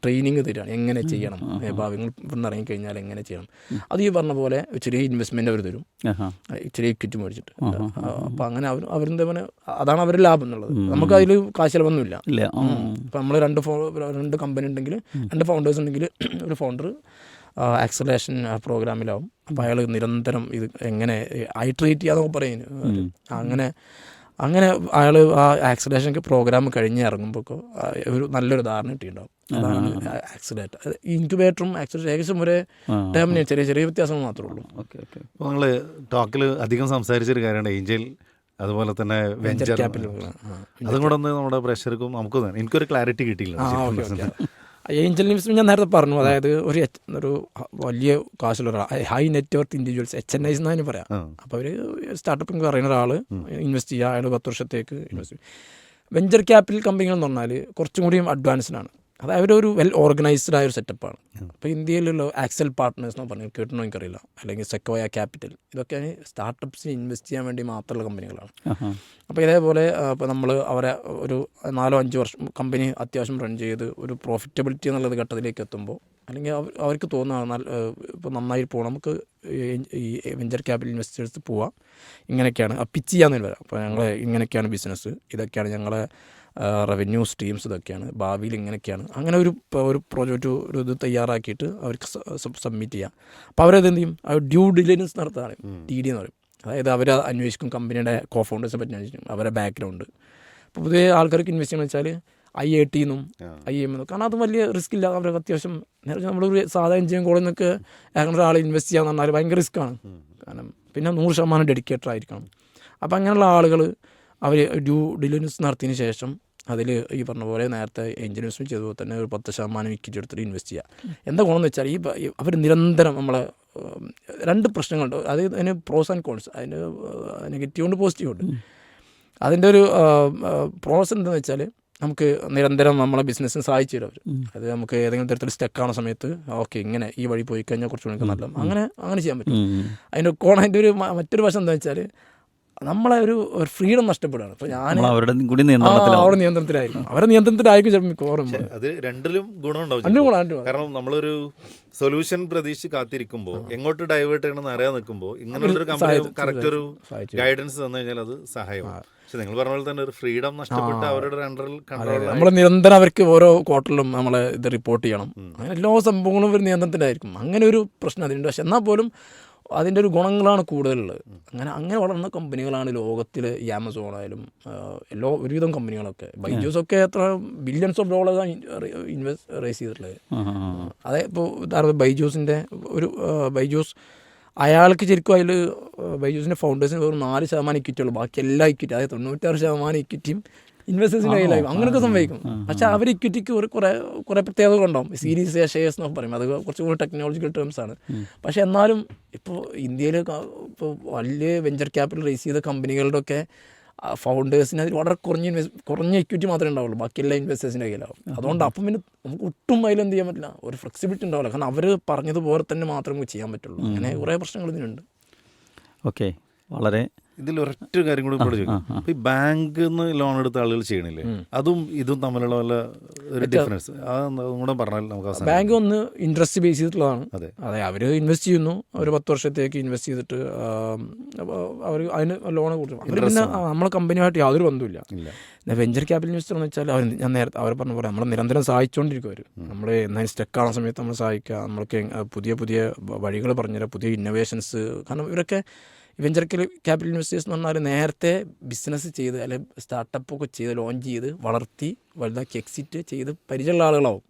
[SPEAKER 3] ട്രെയിനിങ് തരികയാണ് എങ്ങനെ ചെയ്യണം? ഭാവ്യങ്ങൾ ഇവിടുന്ന് ഇറങ്ങിക്കഴിഞ്ഞാൽ എങ്ങനെ ചെയ്യണം? അത് ഈ പറഞ്ഞ പോലെ ചെറിയ ഇൻവെസ്റ്റ്മെന്റ് അവർ തരും. ഇച്ചിരി ഇക്വിറ്റി മേടിച്ചിട്ട്. അപ്പോൾ അങ്ങനെ അവർ അവരെന്താ പറയുക അതാണ് അവരുടെ ലാഭം എന്നുള്ളത്. നമുക്ക് അതിൽ കാശ് ചിലവൊന്നുമില്ല. ഇപ്പം നമ്മൾ രണ്ട് ഫോ രണ്ട് കമ്പനി ഉണ്ടെങ്കിൽ രണ്ട് ഫൗണ്ടേഴ്സ് ഉണ്ടെങ്കിൽ ഒരു ഫൗണ്ടർ ആക്സലേഷൻ പ്രോഗ്രാമിലാവും അപ്പോൾ അയാൾ നിരന്തരം ഇത് എങ്ങനെ ഐട്രേറ്റ് ചെയ്യാന്നൊക്കെ പറയുന്നു അങ്ങനെ അങ്ങനെ അയാൾ ആ ആക്സിലേഷൻ പ്രോഗ്രാം കഴിഞ്ഞ് ഇറങ്ങുമ്പോൾ ഒരു നല്ലൊരു ധാരണ കിട്ടിയിട്ടുണ്ടാവും. അതാണ് ആക്സിലേറ്റർ ഇൻക്യുബേറ്ററും ആക്സിഡേഷൻ ഏകദേശം ഒരേ ടേമിന് ചെറിയ ചെറിയ വ്യത്യാസങ്ങൾ മാത്രമേ ഉള്ളൂ.
[SPEAKER 2] Okay okay.
[SPEAKER 1] അപ്പോൾ നിങ്ങൾ ടോക്കിൽ അധികം സംസാരിച്ചൊരു കാര്യമാണ് ഏഞ്ചൽ അതുപോലെ തന്നെ വെഞ്ചർ
[SPEAKER 3] ക്യാപിറ്റൽ
[SPEAKER 1] അതും കൂടെ ഒന്ന് നമ്മുടെ പ്രഷർക്കും നമുക്ക് എനിക്കൊരു ക്ലാരിറ്റി കിട്ടിയില്ല.
[SPEAKER 3] ഏഞ്ചൽ ന്യൂസ് ഞാൻ നേരത്തെ പറഞ്ഞു അതായത് ഒരു ഒരു വലിയ കാശുള്ള high network individuals H N Is എന്നതിന് പറയാം. അപ്പോൾ അവർ സ്റ്റാർട്ടപ്പ് പറയുന്ന ഒരാൾ ഇൻവെസ്റ്റ് ചെയ്യുക അയാൾ പത്ത് വർഷത്തേക്ക് ഇൻവെസ്റ്റ് ചെയ്യും. വെഞ്ചർ ക്യാപിറ്റൽ കമ്പനികൾ എന്ന് പറഞ്ഞാൽ കുറച്ചും കൂടിയും അഡ്വാൻസ്ഡ് ആണ്. അത് അവരൊരു വെൽ ഓർഗനൈസ്ഡ് ആയ ഒരു സെറ്റപ്പാണ് അപ്പോൾ ഇന്ത്യയിലുള്ള ആക്സൽ പാർട്ട്നേഴ്സ് എന്ന് പറഞ്ഞാൽ കേട്ടണോ എനിക്കറിയില്ല. അല്ലെങ്കിൽ സെക്കോയ ക്യാപിറ്റൽ. ഇതൊക്കെ സ്റ്റാർട്ടപ്പ്സ് ഇൻവെസ്റ്റ് ചെയ്യാൻ വേണ്ടി മാത്രമുള്ള കമ്പനികളാണ്. അപ്പോൾ ഇതേപോലെ ഇപ്പോൾ നമ്മൾ അവരെ ഒരു നാലോ അഞ്ചോ വർഷം കമ്പനി അത്യാവശ്യം റൺ ചെയ്ത് ഒരു പ്രോഫിറ്റബിലിറ്റി എന്നുള്ളത് ഘട്ടത്തിലേക്ക് എത്തുമ്പോൾ അല്ലെങ്കിൽ അവർ അവർക്ക് തോന്നുക നല്ല ഇപ്പോൾ നന്നായി പോകണം നമുക്ക് ഈ വെഞ്ചർ ക്യാപിറ്റൽ ഇൻവെസ്റ്റേഴ്സ് പോവാം. ഇങ്ങനെയൊക്കെയാണ്. പിച്ച് ചെയ്യാമെന്ന് വരാം. അപ്പോൾ ഞങ്ങൾ ഇങ്ങനെയൊക്കെയാണ് ബിസിനസ് ഇതൊക്കെയാണ് ഞങ്ങളെ റവന്യൂ സ്ട്രീംസ് ഇതൊക്കെയാണ്. ഭാവിയിൽ ഇങ്ങനെയൊക്കെയാണ്. അങ്ങനെ ഒരു ഒരു പ്രോജക്റ്റ് ഒരു ഇത് തയ്യാറാക്കിയിട്ട് അവർക്ക് സബ്മിറ്റ് ചെയ്യാം. അപ്പോൾ അവരത് എന്ത് ചെയ്യും? അവർ ഡ്യൂ ഡിലിജൻസ് നടത്താണ് ടി ഡി എന്ന് പറയും. അതായത് അവർ അന്വേഷിക്കും കമ്പനിയുടെ കോ ഫൗണ്ടേഴ്സിനെ പറ്റി അന്വേഷിക്കും. അവരുടെ ബാക്ക്ഗ്രൗണ്ട് അപ്പോൾ പുതിയ ആൾക്കാർക്ക് ഇൻവെസ്റ്റ് ചെയ്യണമെന്ന് വെച്ചാൽ ഐ ഐ ടി നിന്നും ഐ എം എന്നും കാരണം അത് വലിയ റിസ്ക് ഇല്ല. അവർക്ക് അത്യാവശ്യം നേരെ നമ്മളൊരു സാധാ എഞ്ചിനീയറിംഗ് കോളേജിൽ നിന്നൊക്കെ അങ്ങനെ ഒരാൾ ഇൻവെസ്റ്റ് ചെയ്യാന്ന് പറഞ്ഞാൽ ഭയങ്കര റിസ്ക്കാണ് കാരണം പിന്നെ നൂറ് ശതമാനം ഡെഡിക്കേറ്റഡ് ആയിരിക്കണം. അപ്പോൾ അങ്ങനെയുള്ള ആളുകൾ അവർ ഡ്യൂ ഡിലിജൻസ് നടത്തിയതിന് ശേഷം അതിൽ ഈ പറഞ്ഞ പോലെ നേരത്തെ ഇൻവെസ്റ്റ്മെന്റ് ചെയ്തതുപോലെ തന്നെ ഒരു പത്ത് ശതമാനം ഇക്വിറ്റി എടുത്തിട്ട് ഇൻവെസ്റ്റ് ചെയ്യുക എന്താ ഗുണമെന്ന് വെച്ചാൽ ഈ അവർ നിരന്തരം നമ്മളെ രണ്ട് പ്രശ്നങ്ങളുണ്ട്. അത് അതിന് പ്രോസ് ആൻഡ് കോൺസ് അതിന് നെഗറ്റീവ് ഉണ്ട് പോസിറ്റീവ് ഉണ്ട്. അതിന്റെ ഒരു പ്രോസ് എന്താണെന്ന് വെച്ചാൽ നമുക്ക് നിരന്തരം നമ്മളെ ബിസിനസ്സിന് സഹായിച്ചു തരും അവർ അത് നമുക്ക് ഏതെങ്കിലും തരത്തിൽ സ്റ്റക്ക് ആവുന്ന സമയത്ത് ഓക്കെ ഇങ്ങനെ ഈ വഴി പോയി കഴിഞ്ഞാൽ കുറച്ചുകൂടി നല്ല അങ്ങനെ അങ്ങനെ ചെയ്യാൻ പറ്റും. അതിന്റെ കോൺ അതിന്റെ ഒരു മറ്റൊരു വശം എന്താ വെച്ചാൽ നമ്മളെ ഒരു ഒരു ഫ്രീഡം നഷ്ടപ്പെടുകയാണ്. അപ്പോൾ ഞാൻ
[SPEAKER 2] അവരുടെ കൂടി അവരെ
[SPEAKER 3] അവരുടെ നിയന്ത്രണത്തിലായിരിക്കും. അവരുടെ നിയന്ത്രണത്തിലായിരിക്കും ചിലപ്പോൾ മിക്കവാറും.
[SPEAKER 1] അത് രണ്ടിലും ഗുണമുണ്ടാവും
[SPEAKER 3] രണ്ടും. ഗുണം.
[SPEAKER 1] കാരണം നമ്മളൊരു സൊല്യൂഷൻ പ്രതീക്ഷിച്ച് കാത്തിരിക്കുമ്പോൾ എങ്ങോട്ട് ഡൈവേർട്ട് ചെയ്യണമെന്ന് അറിയാൻ നിൽക്കുമ്പോൾ ഇങ്ങനെയുള്ളൊരു കമ്പനി കറക്റ്റ് ഒരു ഗൈഡൻസ് തന്നു കഴിഞ്ഞാൽ അത് സഹായമാണ് പക്ഷെ നിങ്ങൾ പറഞ്ഞ പോലെ തന്നെ ഒരു ഫ്രീഡം നഷ്ടപ്പെട്ട് അവരുടെ അണ്ടറിൽ കൺട്രോൾ
[SPEAKER 3] നമ്മൾ നിരന്തരം അവർക്ക് ഓരോ ക്വാർട്ടറിലും നമ്മൾ ഇത് റിപ്പോർട്ട് ചെയ്യണം. അങ്ങനെ എല്ലാ സംഭവങ്ങളും ഒരു നിയന്ത്രണത്തിലായിരിക്കും. അങ്ങനെ ഒരു പ്രശ്നം അതിനുണ്ട്. പക്ഷെ എന്നാൽ പോലും അതിന്റെ ഒരു ഗുണങ്ങളാണ് കൂടുതലുള്ളത്. അങ്ങനെ അങ്ങനെ വളർന്ന കമ്പനികളാണ് ലോകത്തിൽ ഈ ആമസോൺ ആയാലും എല്ലാ ഒരുവിധം കമ്പനികളൊക്കെ. ബൈജൂസ് ഒക്കെ എത്ര ബില്യൺസ് ഓഫ് ഡോളേഴ്സാണ് ഇൻവെസ്റ്റ് റേസ് ചെയ്തിട്ടുള്ളത്. അതെ ഇപ്പോൾ ബൈജൂസിന്റെ ഒരു ബൈജൂസ് അയാൾക്ക് ശരിക്കും അതിൽ ബൈജൂസിന്റെ ഫൗണ്ടേഴ്സിന് വെറും നാല് ശതമാനം ഇക്വിറ്റി ഉള്ളൂ. ബാക്കി എല്ലാ ഇക്വിറ്റി അതായത് തൊണ്ണൂറ്റാറ് ശതമാനം ഇക്വിറ്റിയും ഇൻവെസ്റ്റേഴ്സിന്റെ കയ്യിലായി അങ്ങനെയൊക്കെ സംഭവിക്കും. പക്ഷെ അവർ ഇക്വിറ്റിക്ക് ഒരു കുറേ കുറേ പ്രത്യേകതകൾ ഉണ്ടാവും സീരീസ് ഷെയർസ് എന്നൊക്കെ പറയും. അത് കുറച്ചും കൂടി ടെക്നോളജിക്കൽ ടേംസ് ആണ്. പക്ഷേ എന്നാലും ഇപ്പോൾ ഇന്ത്യയിൽ ഇപ്പോൾ വലിയ വെഞ്ചർ ക്യാപിറ്റൽ റേസ് ചെയ്ത കമ്പനികളുടെ ഒക്കെ ഫൗണ്ടേഴ്സിന് അതിൽ വളരെ കുറഞ്ഞ ഇൻവെസ്റ്റ് കുറഞ്ഞ ഇക്വിറ്റി മാത്രമേ ഉണ്ടാവുള്ളൂ. ബാക്കിയെല്ലാം ഇൻവെസ്റ്റേഴ്സിന്റെ കയ്യിലാവും. അതുകൊണ്ട് അപ്പം പിന്നെ നമുക്ക് ഒട്ടും അതിൽ എന്ത് ചെയ്യാൻ പറ്റില്ല. ഒരു ഫ്ലെക്സിബിലിറ്റി ഉണ്ടാവില്ല. കാരണം അവർ പറഞ്ഞതുപോലെ തന്നെ മാത്രമേ ചെയ്യാൻ പറ്റുള്ളൂ. അങ്ങനെ കുറേ പ്രശ്നങ്ങൾ ഇതിനുണ്ട്.
[SPEAKER 2] ഓക്കെ. വളരെ
[SPEAKER 1] ഇതിൽ ഒരൊറ്റ കാര്യം കൂടി ഇവിടെ ചോദിക്കും. അപ്പൊ ഈ ബാങ്കിൽ നിന്ന് ലോൺ എടുത്ത ആളുകൾ ചെയ്യണില്ലേ? അതും ഇതും തമ്മിലുള്ള വല്ല ഒരു ഡിഫറൻസ് അതും കൂടെ പറഞ്ഞാൽ നമുക്ക് അവസാനം
[SPEAKER 3] ബാങ്ക് ഒന്ന് ഇൻട്രസ്റ്റ് ബേസ് ചെയ്തിട്ടുള്ളതാണ്.
[SPEAKER 1] അതെ.
[SPEAKER 3] അതെ അവർ ഇൻവെസ്റ്റ് ചെയ്യുന്നു. ഒരു പത്ത് വർഷത്തേക്ക് ഇൻവെസ്റ്റ് ചെയ്തിട്ട് അവർ അതിന് ലോൺ കൊടുക്കും അവർ പിന്നെ നമ്മളെ കമ്പനിയുമായിട്ട് യാതൊരു ബന്ധമില്ല
[SPEAKER 1] ഇല്ല.
[SPEAKER 3] വെഞ്ചർ ക്യാപിറ്റൽ ഇൻവെസ്റ്റർ എന്ന് വെച്ചാൽ അവർ ഞാൻ നേരത്തെ അവർ പറഞ്ഞ പോലെ നമ്മളെ നിരന്തരം സഹായിച്ചുകൊണ്ടിരിക്കും അവർ നമ്മൾ എന്നാലും സ്റ്റക്ക് ആവുന്ന സമയത്ത് നമ്മൾ സഹായിക്കുക. നമ്മൾക്ക് പുതിയ പുതിയ വഴികൾ പറഞ്ഞുതരാം. പുതിയ ഇന്നോവേഷൻസ് കാരണം ഇവരൊക്കെ വെഞ്ചർ ക്യാപിറ്റൽ ഇൻവെസ്റ്റേഴ്സ് എന്ന് പറഞ്ഞാൽ നേരത്തെ ബിസിനസ് ചെയ്ത് അല്ലെങ്കിൽ സ്റ്റാർട്ടപ്പ് ഒക്കെ ചെയ്ത് ലോഞ്ച് ചെയ്ത് വളർത്തി വലുതാക്കി എക്സിറ്റ് ചെയ്ത് പരിചയമുള്ള ആളുകളാവും.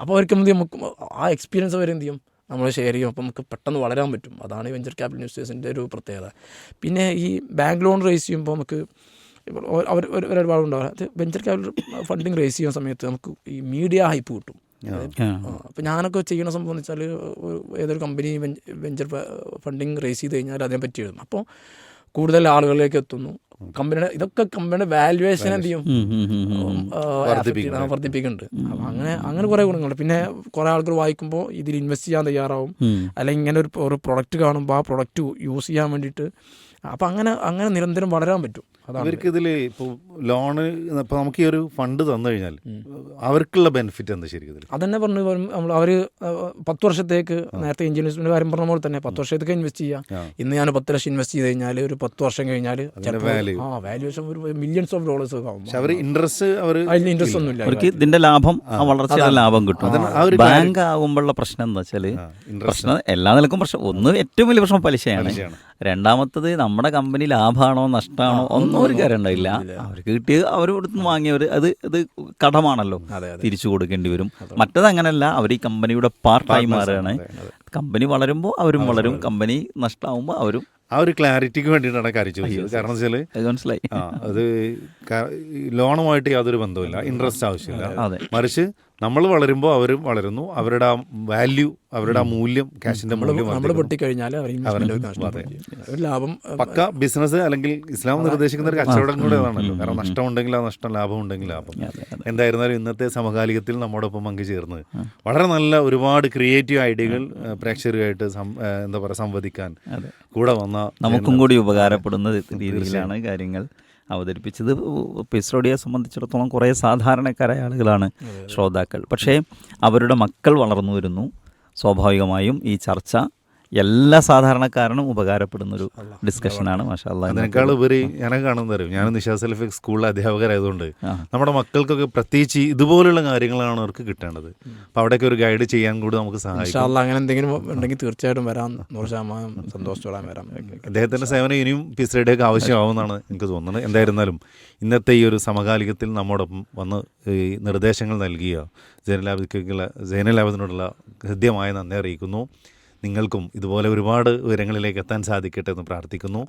[SPEAKER 3] അപ്പോൾ അവർക്ക് എന്ത് ചെയ്യും? നമുക്ക് ആ എക്സ്പീരിയൻസ് അവർ എന്ത് ചെയ്യും? നമ്മൾ ഷെയർ ചെയ്യും. അപ്പോൾ നമുക്ക് പെട്ടെന്ന് വളരാൻ പറ്റും. അതാണ് ഈ വെഞ്ചർ ക്യാപിറ്റൽ ഇൻവെസ്റ്റേഴ്സിന്റെ ഒരു പ്രത്യേകത. പിന്നെ ഈ ബാങ്ക് ലോൺ റേസ് ചെയ്യുമ്പോൾ നമുക്ക് അവർ ഒരു- ഒരു ഒരുപാട് ഉണ്ടാവും അത് വെഞ്ചർ ക്യാപിറ്റൽ ഫണ്ടിങ് റേസ് ചെയ്യുന്ന സമയത്ത് നമുക്ക് ഈ മീഡിയ ഹൈപ്പ് കിട്ടും. അപ്പോൾ ഞാനൊക്കെ ചെയ്യണ സംഭവം എന്ന് വെച്ചാൽ ഏതൊരു കമ്പനി വെഞ്ചർ ഫണ്ടിങ് റേസ് ചെയ്ത് കഴിഞ്ഞാൽ അതിനെ പറ്റി എഴുതും. അപ്പോൾ കൂടുതൽ ആളുകളിലേക്ക് എത്തുന്നു. കമ്പനിയുടെ ഇതൊക്കെ കമ്പനിയുടെ വാല്യുവേഷൻ എന്ത് ചെയ്യും? വർദ്ധിപ്പിക്കുന്നുണ്ട്. അങ്ങനെ അങ്ങനെ കുറേ ഗുണങ്ങളുണ്ട്. പിന്നെ കുറേ ആൾക്കാർ വായിക്കുമ്പോൾ ഇതിൽ ഇൻവെസ്റ്റ് ചെയ്യാൻ തയ്യാറാവും. അല്ലെങ്കിൽ ഇങ്ങനെ ഒരു ഒരു പ്രൊഡക്റ്റ് കാണുമ്പോൾ ആ പ്രൊഡക്റ്റ് യൂസ് ചെയ്യാൻ വേണ്ടിയിട്ട് അപ്പം അങ്ങനെ അങ്ങനെ നിരന്തരം വളരാൻ പറ്റും.
[SPEAKER 1] അവർക്ക് ഇതിൽ ഇപ്പോൾ ലോണ് ഇപ്പോൾ നമുക്ക് ഈ ഒരു ഫണ്ട് തന്നു കഴിഞ്ഞാൽ അവർക്കുള്ള ബെനിഫിറ്റ് എന്താ ശരിക്കും ഇതിൽ
[SPEAKER 3] അതന്നെ പറഞ്ഞു നമ്മൾ അവർ പത്ത് വർഷത്തേക്ക് നേരത്തെ ഇൻവെസ്റ്റ്മെന്റ് കാര്യം പറഞ്ഞ പോലെ തന്നെ പത്ത് വർഷത്തേക്ക് ഇൻവെസ്റ്റ് ചെയ്യാം. ഇന്ന് ഞാൻ പത്ത് ലക്ഷം ഇൻവെസ്റ്റ് ചെയ്ത് കഴിഞ്ഞാൽ ഒരു പത്ത് വർഷം കഴിഞ്ഞാൽ. ആ വാല്യുവേഷൻ ഒരു മില്യൺസ് ഓഫ് ഡോളേഴ്സ് ആവും.
[SPEAKER 1] പക്ഷേ അവർ ഇൻട്രസ്റ്റ് അവർ
[SPEAKER 3] അതിൽ ഇൻട്രസ്റ്റ് ഒന്നുമില്ല.
[SPEAKER 2] അവർക്ക് ഇതിന്റെ ലാഭം ആ വളർച്ചയുടെ ലാഭം കിട്ടും. ബാങ്ക് ആകുമ്പോഴുള്ള പ്രശ്നം എന്താ
[SPEAKER 1] വെച്ചാൽ
[SPEAKER 2] പ്രശ്നം എല്ലാ നിലക്കും പ്രശ്നം. ഒന്ന് ഏറ്റവും വലിയ പ്രശ്നം പലിശയാണ്.
[SPEAKER 1] രണ്ടാമത്തത്
[SPEAKER 2] രണ്ടാമത്തത് നമ്മുടെ കമ്പനി ലാഭമാണോ നഷ്ടമാണോ ഒന്നും ഒരു കാര്യം ഉണ്ടായില്ല അവർക്ക് കിട്ടിയത് ഇവിടുന്ന് വാങ്ങിയവർ അത് ഇത് കടമാണല്ലോ. തിരിച്ചു കൊടുക്കേണ്ടി വരും. മറ്റത് അങ്ങനല്ല അവർ ഈ കമ്പനിയുടെ പാർട്ടായി മാറുകയാണ്. കമ്പനി വളരുമ്പോൾ അവരും വളരും. കമ്പനി നഷ്ടമാകുമ്പോൾ അവരും
[SPEAKER 1] ആ ഒരു ക്ലാരിറ്റിക്ക് വേണ്ടിയിട്ടാണ് കാര്യം ചോദിച്ചത്. കാരണം വെച്ചാൽ
[SPEAKER 2] മനസ്സിലായി.
[SPEAKER 1] അത് ലോണുമായിട്ട് യാതൊരു ബന്ധമില്ല ഇൻട്രസ്റ്റ് ആവശ്യമില്ല. മറിച്ച് നമ്മൾ വളരുമ്പോൾ അവരും വളരുന്നു. അവരുടെ ആ വാല്യൂ അവരുടെ ആ മൂല്യം ക്യാഷിന്റെ മൂല്യം
[SPEAKER 3] നമ്മൾ. പൊട്ടിക്കഴിഞ്ഞാൽ ഒരു ലാഭം
[SPEAKER 1] പക്ക ബിസിനസ് അല്ലെങ്കിൽ ഇസ്ലാം നിർദ്ദേശിക്കുന്ന ഒരു കച്ചവടം കൂടെ ആണല്ലോ. കാരണം നഷ്ടം ഉണ്ടെങ്കിൽ ആ നഷ്ടം ലാഭം ഉണ്ടെങ്കിൽ ലാഭം. എന്തായിരുന്നാലും ഇന്നത്തെ സമകാലികത്തിൽ നമ്മോടൊപ്പം പങ്കുചേർന്ന്. വളരെ നല്ല ഒരുപാട് ക്രിയേറ്റീവ് ഐഡിയകൾ പ്രേക്ഷകരുമായിട്ട് എന്താ പറയുക സംവദിക്കാൻ കൂടെ വന്ന
[SPEAKER 2] നമുക്കും കൂടി ഉപകാരപ്പെടുന്ന രീതിയിലാണ് കാര്യങ്ങൾ. അവതരിപ്പിച്ചത്. പിസ്രോഡിയെ സംബന്ധിച്ചിടത്തോളം കുറേ സാധാരണക്കാരായ ആളുകളാണ് ശ്രോതാക്കൾ. പക്ഷേ അവരുടെ മക്കൾ വളർന്നു വരുന്നു. സ്വാഭാവികമായും ഈ ചർച്ച എല്ലാ സാധാരണക്കാരനും ഉപകാരപ്പെടുന്ന ഒരു ഡിസ്കഷനാണ് മാഷാല്ല
[SPEAKER 1] അതിനേക്കാൾ ഉപരി ഞാൻ കാണുന്നത് തരും ഞാൻ നിഷാ സ്കൂളിലെ അധ്യാപകരായതുകൊണ്ട് നമ്മുടെ മക്കൾക്കൊക്കെ പ്രത്യേകിച്ച് ഇതുപോലുള്ള കാര്യങ്ങളാണ് അവർക്ക് കിട്ടേണ്ടത്. അപ്പോൾ അവിടെയൊക്കെ ഒരു ഗൈഡ് ചെയ്യാൻ കൂടി നമുക്ക് സഹായിക്കും.
[SPEAKER 3] അങ്ങനെ എന്തെങ്കിലും ഉണ്ടെങ്കിൽ തീർച്ചയായിട്ടും വരാം. നൂറ് ശതമാനം സന്തോഷത്തോടെ വരാം.
[SPEAKER 1] അദ്ദേഹത്തിന്റെ സേവനം ഇനിയും പിസയുടെയൊക്കെ ആവശ്യമാവുമെന്നാണ് എനിക്ക് തോന്നുന്നത്. എന്തായിരുന്നാലും ഇന്നത്തെ ഈ ഒരു സമകാലികത്തിൽ നമ്മോടൊപ്പം വന്ന് ഈ നിർദ്ദേശങ്ങൾ നൽകിയ ജൈനലാബിക്കുള്ള ജൈനലാബിനോടുള്ള ഹൃദ്യമായ നന്ദി അറിയിക്കുന്നു. നിങ്ങൾക്കും ഇതുപോലെ ഒരുപാട് ഉയരങ്ങളിലേക്ക് എത്താൻ സാധിക്കട്ടെ എന്ന് പ്രാർത്ഥിക്കുന്നു.